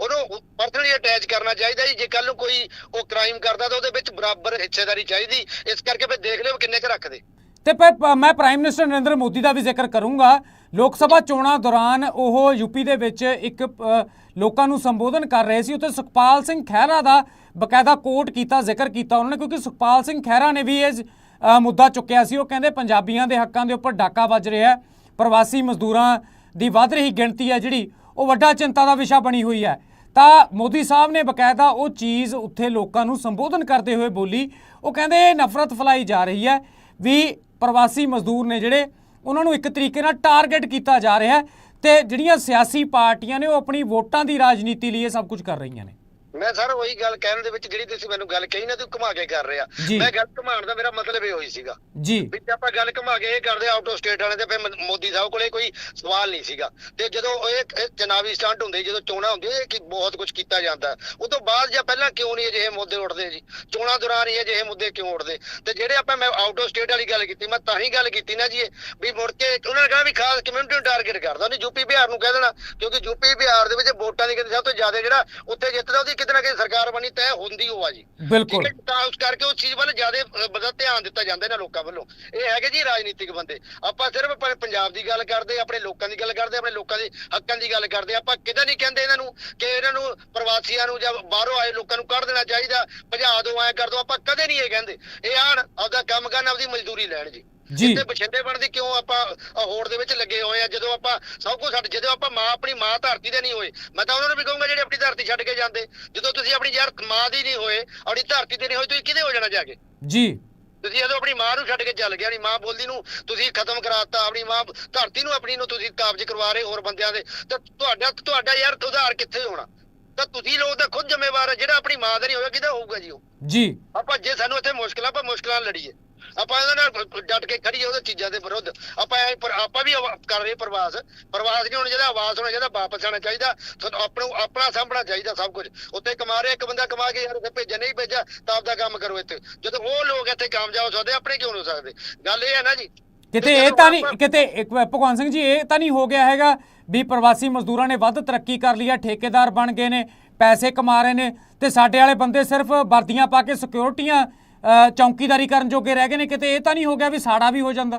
ਉਹਨੂੰ ਪਰਸਨਲੀ ਅਟੈਚ ਕਰਨਾ ਚਾਹੀਦਾ ਜੀ ਜੇ ਕੱਲ ਨੂੰ ਕੋਈ ਉਹ ਕ੍ਰਾਈਮ ਕਰਦਾ ਤਾਂ ਉਹਦੇ ਵਿੱਚ ਬਰਾਬਰ ਹਿੱਸੇਦਾਰੀ ਚਾਹੀਦੀ। ਇਸ ਕਰਕੇ ਫਿਰ ਦੇਖ ਲਿਓ ਕਿੰਨੇ ਕੁ ਰੱਖਦੇ। ਤੇ ਪਰ ਮੈਂ ਪ੍ਰਾਈਮ ਮਿਨਿਸਟਰ ਨਰਿੰਦਰ ਮੋਦੀ ਦਾ ਵੀ ਜ਼ਿਕਰ ਕਰੂੰਗਾ। ਲੋਕ ਸਭਾ ਚੋਣਾਂ ਦੌਰਾਨ ਉਹ ਯੂਪੀ ਦੇ ਵਿੱਚ ਇੱਕ ਲੋਕਾਂ ਨੂੰ ਸੰਬੋਧਨ ਕਰ ਰਹੇ ਸੀ। ਉੱਥੇ ਸੁਖਪਾਲ ਸਿੰਘ ਖਹਿਰਾ ਦਾ ਬਕਾਇਦਾ ਕੋਟ ਕੀਤਾ, ਜ਼ਿਕਰ ਕੀਤਾ ਉਹਨਾਂ ਨੇ, ਕਿਉਂਕਿ ਸੁਖਪਾਲ ਸਿੰਘ ਖਹਿਰਾ ਨੇ ਵੀ ਇਹ ਮੁੱਦਾ ਚੁੱਕਿਆ ਸੀ। ਉਹ ਕਹਿੰਦੇ ਪੰਜਾਬੀਆਂ ਦੇ ਹੱਕਾਂ ਦੇ ਉੱਪਰ ਡਾਕਾ ਵੱਜ ਰਿਹਾ ਪ੍ਰਵਾਸੀ ਮਜ਼ਦੂਰਾਂ ਦੀ ਵੱਧ ਰਹੀ ਗਿਣਤੀ ਹੈ ਜਿਹੜੀ, ਉਹ ਵੱਡਾ ਚਿੰਤਾ ਦਾ ਵਿਸ਼ਾ ਬਣੀ ਹੋਈ ਹੈ। ਤਾਂ ਮੋਦੀ ਸਾਹਿਬ ਨੇ ਬਕਾਇਦਾ ਉਹ ਚੀਜ਼ ਉੱਥੇ ਲੋਕਾਂ ਨੂੰ ਸੰਬੋਧਨ ਕਰਦੇ ਹੋਏ ਬੋਲੀ। ਉਹ ਕਹਿੰਦੇ ਇਹ ਨਫ਼ਰਤ ਫੈਲਾਈ ਜਾ ਰਹੀ ਹੈ ਵੀ ਪ੍ਰਵਾਸੀ ਮਜ਼ਦੂਰ ਨੇ ਜਿਹੜੇ, ਉਹਨਾਂ ਨੂੰ ਇੱਕ ਤਰੀਕੇ ਨਾਲ ਟਾਰਗੇਟ ਕੀਤਾ ਜਾ ਰਿਹਾ ਹੈ ਤੇ ਜਿਹੜੀਆਂ ਸਿਆਸੀ ਪਾਰਟੀਆਂ ਨੇ ਉਹ ਆਪਣੀ ਵੋਟਾਂ ਦੀ ਰਾਜਨੀਤੀ ਲਈ ਇਹ ਸਭ ਕੁਝ ਕਰ ਰਹੀਆਂ ਨੇ। ਮੈਂ ਸਰ ਉਹੀ ਗੱਲ ਕਹਿਣ ਦੇ ਵਿੱਚ ਜਿਹੜੀ ਤੁਸੀਂ ਮੈਨੂੰ ਗੱਲ ਕਹੀ ਨਾ ਤੂੰ ਘੁਮਾ ਕੇ ਕਰ ਰਿਹਾ। ਜੀ। ਮੈਂ ਗੱਲ ਘੁਮਾਉਣ ਦਾ ਮੇਰਾ ਮਤਲਬ ਇਹ ਹੋਈ ਸੀਗਾ। ਜੀ। ਵੀ ਜੇ ਆਪਾਂ ਗੱਲ ਘੁਮਾ ਕੇ ਇਹ ਕਰਦੇ ਆਊਟ ਆਫ ਸਟੇਟ ਵਾਲੇ ਤੇ ਫਿਰ ਮ- ਮੋਦੀ ਸਾਹਿਬ ਕੋਲੇ ਕੋਈ ਸਵਾਲ ਨਹੀਂ ਸੀਗਾ। ਤੇ ਜਦੋਂ ਇਹ ਇਹ ਚੁਣਾਵੀ ਸਟੰਟ ਹੁੰਦੇ ਜਦੋਂ ਚੋਣਾਂ ਹੁੰਦੀਆਂ ਇਹ ਕਿ ਬਹੁਤ ਕੁਝ ਕੀਤਾ ਜਾਂਦਾ। ਉਹ ਤੋਂ ਬਾਅਦ ਜਾਂ ਪਹਿਲਾਂ ਕਿਉਂ ਨਹੀਂ ਅਜਿਹੇ ਮੁੱਦੇ ਉੱਠਦੇ ਜੀ? ਚੋਣਾਂ ਦੌਰਾਨ ਹੀ ਅਜਿਹੇ ਮੁੱਦੇ ਕਿਉਂ ਉੱਠਦੇ? ਤੇ ਜਿਹੜੇ ਆਪਾਂ ਮੈਂ ਆਊਟ ਆਫ ਸਟੇਟ ਵਾਲੀ ਗੱਲ ਕੀਤੀ ਮੈਂ ਤਾਂ ਹੀ ਗੱਲ ਕੀਤੀ ਨਾ ਜੀ ਇਹ, ਵੀ ਮੁੜ ਕੇ ਉਹਨਾਂ ਨੇ ਕਿਹਾ ਵੀ ਖਾਸ ਕਮਿਊਨਿਟੀ ਨੂੰ ਟਾਰਗੇਟ ਕਰਦਾ ਉਹਨੇ ਯੂਪੀ ਬਿਹਾਰ ਨੂੰ ਕਹਿ ਦੇਣਾ। ਕਿਉਂਕਿ ਯੂਪੀ ਬਿਹਾਰ ਦੇ ਵਿੱਚ ਵੋਟਾਂ ਦੀ ਗਿਣਤੀ ਸਭ ਤੋਂ ਜ਼ਿਆਦਾ ਜਿਹੜਾ ਉੱਥੇ ਜਿੱਤਦਾ ਉਹਦੀ ਕਿਤੇ ਨਾ ਕਿਤੇ ਸਰਕਾਰ ਬਣੀ ਤੈਅ ਹੁੰਦੀ ਆ ਜੀ। ਬਿਲਕੁਲ। ਤਾਂ ਉਸ ਕਰਕੇ ਉਸ ਚੀਜ਼ ਵੱਲ ਜ਼ਿਆਦਾ ਬਦਾ ਧਿਆਨ ਦਿੱਤਾ ਜਾਂਦਾ ਇਹਨਾਂ ਲੋਕਾਂ ਵੱਲੋਂ। ਇਹ ਹੈਗੇ ਜੀ ਰਾਜਨੀਤਿਕ ਬੰਦੇ। ਆਪਾਂ ਸਿਰਫ ਪੰਜਾਬ ਦੀ ਗੱਲ ਕਰਦੇ ਆਪਣੇ ਲੋਕਾਂ ਦੀ ਗੱਲ ਕਰਦੇ ਆਪਣੇ ਲੋਕਾਂ ਦੇ ਹੱਕਾਂ ਦੀ ਗੱਲ ਕਰਦੇ। ਆਪਾਂ ਕਿਤੇ ਨਹੀਂ ਕਹਿੰਦੇ ਇਹਨਾਂ ਨੂੰ ਕਿ ਇਹਨਾਂ ਨੂੰ ਪ੍ਰਵਾਸੀਆਂ ਨੂੰ ਜਾਂ ਬਾਹਰੋਂ ਆਏ ਲੋਕਾਂ ਨੂੰ ਕੱਢ ਦੇਣਾ ਚਾਹੀਦਾ। ਭਜਾ ਦਿਓ ਐ ਕਰ ਦਿਓ ਆਪਾਂ ਕਦੇ ਨਹੀਂ ਇਹ ਕਹਿੰਦੇ। ਇਹ ਆਣ ਆਪਦਾ ਕੰਮ ਕਰਨ ਆਪਦੀ ਮਜ਼ਦੂਰੀ ਲੈਣ ਜੀ। ਜੀ। ਇੱਥੇ ਬਛਿੰਦੇ ਬਣਦੀ ਕਿਉਂ ਆਪਾਂ ਅ, ਹੋੜ ਦੇ ਵਿੱਚ ਲੱਗੇ ਹੋਏ ਆ? ਜਦੋਂ ਆਪਾਂ ਸਭ ਕੁਝ ਛੱਡ ਜਦੋਂ ਆਪਾਂ ਮਾਂ ਆਪਣੀ ਮਾਂ ਧਰਤੀ ਦੇ ਨਹੀਂ ਹੋਏ ਮੈਂ ਤਾਂ ਉਹਨਾਂ ਨੂੰ ਵੀ ਕਹੂੰਗਾ ਜਿਹੜੇ ਆਪਣੀ ਧਰਤੀ ਛੱਡ ਕੇ ਜਾਂਦੇ ਜਦੋਂ ਤੁਸੀਂ ਆਪਣੀ ਯਾਰ ਮਾਂ ਦੀ ਨਹੀਂ ਹੋਏ ਆਪਣੀ ਧਰਤੀ ਤੇ ਨਹੀਂ ਹੋਏ ਤੁਸੀਂ ਕਿਹਦੇ ਹੋ ਜਾਣਾ ਜਾ ਕੇ? ਜੀ। ਤੁਸੀਂ ਜਦੋਂ ਆਪਣੀ ਮਾਂ ਨੂੰ ਛੱਡ ਕੇ ਚੱਲ ਗਏ ਆਪਣੀ ਮਾਂ ਬੋਲੀ ਨੂੰ ਤੁਸੀਂ ਖਤਮ ਕਰਾਤਾ ਆਪਣੀ ਮਾਂ ਧਰਤੀ ਨੂੰ ਆਪਣੀ ਨੂੰ ਤੁਸੀਂ ਕਾਬਜ ਕਰਵਾ ਰਹੇ ਹੋਰ ਬੰਦਿਆਂ ਦੇ ਤਾਂ ਤੁਹਾਡਾ ਤੁਹਾਡਾ ਯਾਰ ਉਧਾਰ ਕਿੱਥੇ ਹੋਣਾ? ਤਾਂ ਤੁਸੀਂ ਲੋਕ ਤਾਂ ਖੁਦ ਜ਼ਿੰਮੇਵਾਰ ਹੈ ਜਿਹੜਾ ਆਪਣੀ ਮਾਂ ਦਾ ਨਹੀਂ ਹੋਇਆ ਕਿਹਦਾ ਹੋਊਗਾ ਜੀ ਉਹ? ਜੀ। ਆਪਾਂ ਜੇ ਸਾਨੂੰ ਇੱਥੇ ਮੁਸ਼ਕਲਾਂ ਆਪਾਂ ਮੁਸ਼ਕਲਾਂ ਨਾਲ ਲੜੀਏ। ਆਪਾਂ ਇਹਦੇ ਨਾਲ ਡਟ ਕੇ ਖੜੀਏ ਉਹਦੇ ਚੀਜ਼ਾਂ ਦੇ ਵਿਰੁੱਧ। ਆਪਾਂ ਐਂ ਪਰ ਆਪਾਂ ਵੀ ਕਰ ਰਹੇ ਪ੍ਰਵਾਸ। ਪ੍ਰਵਾਸ ਨਹੀਂ ਹੁਣ ਜਿਹਦਾ ਆਵਾਜ਼ ਹੋਣਾ ਚਾਹੀਦਾ ਵਾਪਸ ਆਣਾ ਚਾਹੀਦਾ। ਤੁਹਾਨੂੰ ਆਪਣਾ ਆਪਣਾ ਸਾਂਭਣਾ ਚਾਹੀਦਾ ਸਭ ਕੁਝ। ਉੱਤੇ ਕਮਾ ਰਿਹਾ ਇੱਕ ਬੰਦਾ ਕਮਾ ਕੇ ਯਾਰ ਇੱਥੇ ਭੇਜਿਆ ਨਹੀਂ ਭੇਜਿਆ ਤਾਂ ਆਪਦਾ ਕੰਮ ਕਰੋ ਇੱਥੇ। ਜਦੋਂ ਉਹ ਲੋਕ ਇੱਥੇ ਕਾਮਯਾਬ ਹੋ ਸਕਦੇ ਆਪਣੇ ਕਿਉਂ ਨਹੀਂ ਹੋ ਸਕਦੇ? ਗੱਲ ਇਹ ਹੈ ਨਾ ਜੀ। ਕਿਤੇ ਇਹ ਤਾਂ ਨਹੀਂ ਕਿਤੇ ਇੱਕ ਭਗਵਾਨ ਸਿੰਘ ਜੀ ਇਹ ਤਾਂ ਨਹੀਂ ਹੋ ਗਿਆ ਹੈਗਾ ਵੀ ਪ੍ਰਵਾਸੀ ਮਜ਼ਦੂਰਾਂ ਨੇ ਵੱਧ ਤਰੱਕੀ ਕਰ ਲਈ ਹੈ ਠੇਕੇਦਾਰ ਬਣ ਗਏ ਨੇ ਪੈਸੇ ਕਮਾ ਰਹੇ ਨੇ ਤੇ ਸਾਡੇ ਵਾਲੇ ਬੰਦੇ ਸਿਰਫ ਵਰਦੀਆਂ ਪਾ ਕੇ ਸਿਕਿਉਰਿਟੀਆਂ ਚੌਕੀਦਾਰੀ ਕਰਨ ਜੋਗੇ ਰਹਿ ਗਏ ਨੇ ਕਿਤੇ ਇਹ ਤਾਂ ਨਹੀਂ ਹੋ ਗਿਆ ਵੀ ਸਾੜਾ ਵੀ ਹੋ ਜਾਂਦਾ।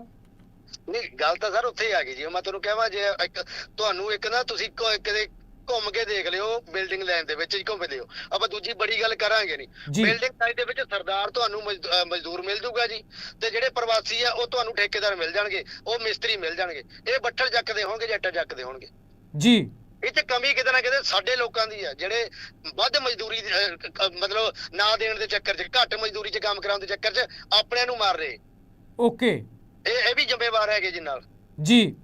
ਨਹੀਂ ਗੱਲ ਤਾਂ ਸਰ ਉੱਥੇ ਹੀ ਆ ਗਈ ਜੀ। ਮੈਂ ਤੁਹਾਨੂੰ ਕਹਾਂ ਜੇ ਇੱਕ ਤੁਹਾਨੂੰ ਇੱਕ ਨਾ ਤੁਸੀਂ ਕਦੇ ਘੁੰਮ ਕੇ ਦੇਖ ਲਿਓ ਬਿਲਡਿੰਗ ਲਾਈਨ ਦੇ ਵਿੱਚ ਹੀ ਘੁੰਮ ਲਿਓ। ਆਪਾਂ ਦੂਜੀ ਬੜੀ ਗੱਲ ਕਰਾਂਗੇ। ਨਹੀਂ ਬਿਲਡਿੰਗ ਲਾਈਨ ਦੇ ਵਿੱਚ ਸਰਦਾਰ ਤੁਹਾਨੂੰ ਮਜ਼ਦੂਰ ਮਿਲ ਜੂਗਾ ਜੀ। ਤੇ ਜਿਹੜੇ ਪ੍ਰਵਾਸੀ ਆ ਉਹ ਤੁਹਾਨੂੰ ਠੇਕੇਦਾਰ ਮਿਲ ਜਾਣਗੇ ਉਹ ਮਿਸਤਰੀ ਮਿਲ ਜਾਣਗੇ। ਇਹ ਬੱਠਲ ਚੱਕਦੇ ਹੋਣਗੇ ਜਾਂ ਇੱਟਾਂ ਚੱਕਦੇ ਹੋਣਗੇ। ਜੀ। ਇਹ ਚ ਕਮੀ ਕਿਤੇ ਨਾ ਕਿਤੇ ਸਾਡੇ ਲੋਕਾਂ ਦੀ ਆ ਜਿਹੜੇ ਵੱਧ ਮਜ਼ਦੂਰੀ ਮਤਲਬ ਨਾ ਦੇਣ ਦੇ ਚੱਕਰ 'ਚ ਘੱਟ ਮਜ਼ਦੂਰੀ 'ਚ ਕੰਮ ਕਰਾਉਣ ਦੇ ਚੱਕਰ 'ਚ ਆਪਣਿਆਂ ਨੂੰ ਮਾਰ ਰਹੇ। ਓਕੇ। ਇਹ ਇਹ ਵੀ ਜ਼ਿੰਮੇਵਾਰ ਹੈਗੇ ਜੀ ਨਾਲ। ਜੀ।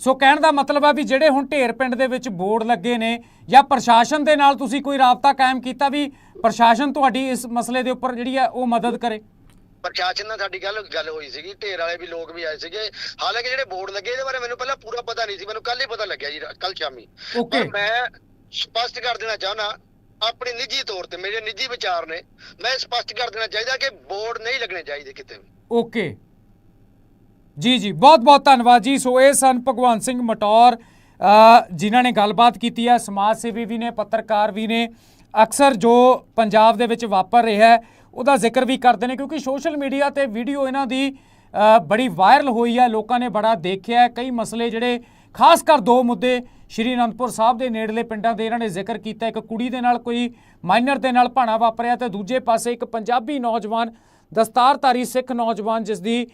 ਸੋ ਕਹਿਣ ਦਾ ਮਤਲਬ ਹੈ ਵੀ ਜਿਹੜੇ ਹੁਣ ਢੇਰ ਪਿੰਡ ਦੇ ਵਿੱਚ ਬੋਰਡ ਲੱਗੇ ਨੇ ਜਾਂ ਪ੍ਰਸ਼ਾਸਨ ਦੇ ਨਾਲ ਤੁਸੀਂ ਕੋਈ ਰਾਬਤਾ ਕਾਇਮ ਕੀਤਾ ਵੀ ਪ੍ਰਸ਼ਾਸਨ ਤੁਹਾਡੀ ਇਸ ਮਸਲੇ ਦੇ ਉੱਪਰ ਜਿਹੜੀ ਹੈ ਉਹ ਮਦਦ ਕਰੇ? ਪ੍ਰਸ਼ਾਸਨ ਨਾਲ ਸਾਡੀ ਗੱਲ ਗੱਲ ਹੋਈ ਸੀਗੀ ਢੇਰ ਵਾਲੇ ਵੀ ਲੋਕ ਵੀ ਆਏ ਸੀਗੇ। ਹਾਲਾਂਕਿ ਜਿਹੜੇ ਬੋਰਡ ਲੱਗੇ ਇਹਦੇ ਬਾਰੇ ਮੈਨੂੰ ਪਹਿਲਾਂ ਪੂਰਾ ਪਤਾ ਨਹੀਂ ਸੀ ਮੈਨੂੰ ਕੱਲ ਹੀ ਪਤਾ ਲੱਗਿਆ ਜੀ ਕੱਲ ਸ਼ਾਮੀ. ਪਰ ਮੈਂ ਸਪਸ਼ਟ ਕਰ ਦੇਣਾ ਚਾਹਨਾ ਆਪਣੀ ਨਿੱਜੀ ਤੌਰ ਤੇ ਮੇਰੇ ਨਿੱਜੀ ਵਿਚਾਰ ਨੇ ਮੈਂ ਸਪਸ਼ਟ ਕਰ ਦੇਣਾ ਚਾਹੀਦਾ ਕਿ ਬੋਰਡ ਨਹੀਂ ਲੱਗਣੇ ਚਾਹੀਦੇ ਕਿਤੇ ਵੀ। ਓਕੇ ਜੀ ਜੀ ਬਹੁਤ ਬਹੁਤ ਧੰਨਵਾਦ ਜੀ। ਸੋ ਇਹ ਸਨ ਭਗਵੰਤ ਸਿੰਘ ਮਟੌਰ ਜਿਨ੍ਹਾਂ ਨੇ ਗੱਲਬਾਤ ਕੀਤੀ ਹੈ। ਸਮਾਜ ਸੇਵੀ ਵੀ ਨੇ ਪੱਤਰਕਾਰ ਵੀ ਨੇ। ਅਕਸਰ ਜੋ ਪੰਜਾਬ ਦੇ ਵਿੱਚ ਵਾਪਰ ਰਿਹਾ ਹੈ ਉਹਦਾ ਜ਼ਿਕਰ ਵੀ ਕਰਦੇ ਨੇ ਕਿਉਂਕਿ ਸੋਸ਼ਲ ਮੀਡੀਆ ਤੇ ਵੀਡੀਓ ਇਹਨਾਂ ਦੀ ਬੜੀ ਵਾਇਰਲ ਹੋਈ ਹੈ ਲੋਕਾਂ ਨੇ ਬੜਾ ਦੇਖਿਆ ਕਈ ਮਸਲੇ ਜਿਹੜੇ, ਖਾਸ ਕਰ ਦੋ ਮੁੱਦੇ ਸ਼੍ਰੀ ਅਨੰਦਪੁਰ ਸਾਹਿਬ ਦੇ ਨੇੜਲੇ ਪਿੰਡਾਂ ਦੇ ਇਹਨਾਂ ਨੇ ਜ਼ਿਕਰ ਕੀਤਾ। ਇੱਕ ਕੁੜੀ ਦੇ ਨਾਲ ਕੋਈ ਮਾਈਨਰ ਦੇ ਨਾਲ ਭਾਣਾ ਵਾਪਰਿਆ ਤੇ ਦੂਜੇ ਪਾਸੇ ਇੱਕ ਪੰਜਾਬੀ ਨੌਜਵਾਨ, ਦਸਤਾਰਧਾਰੀ ਸਿੱਖ ਨੌਜਵਾਨ ਜਿਸ ਦੀ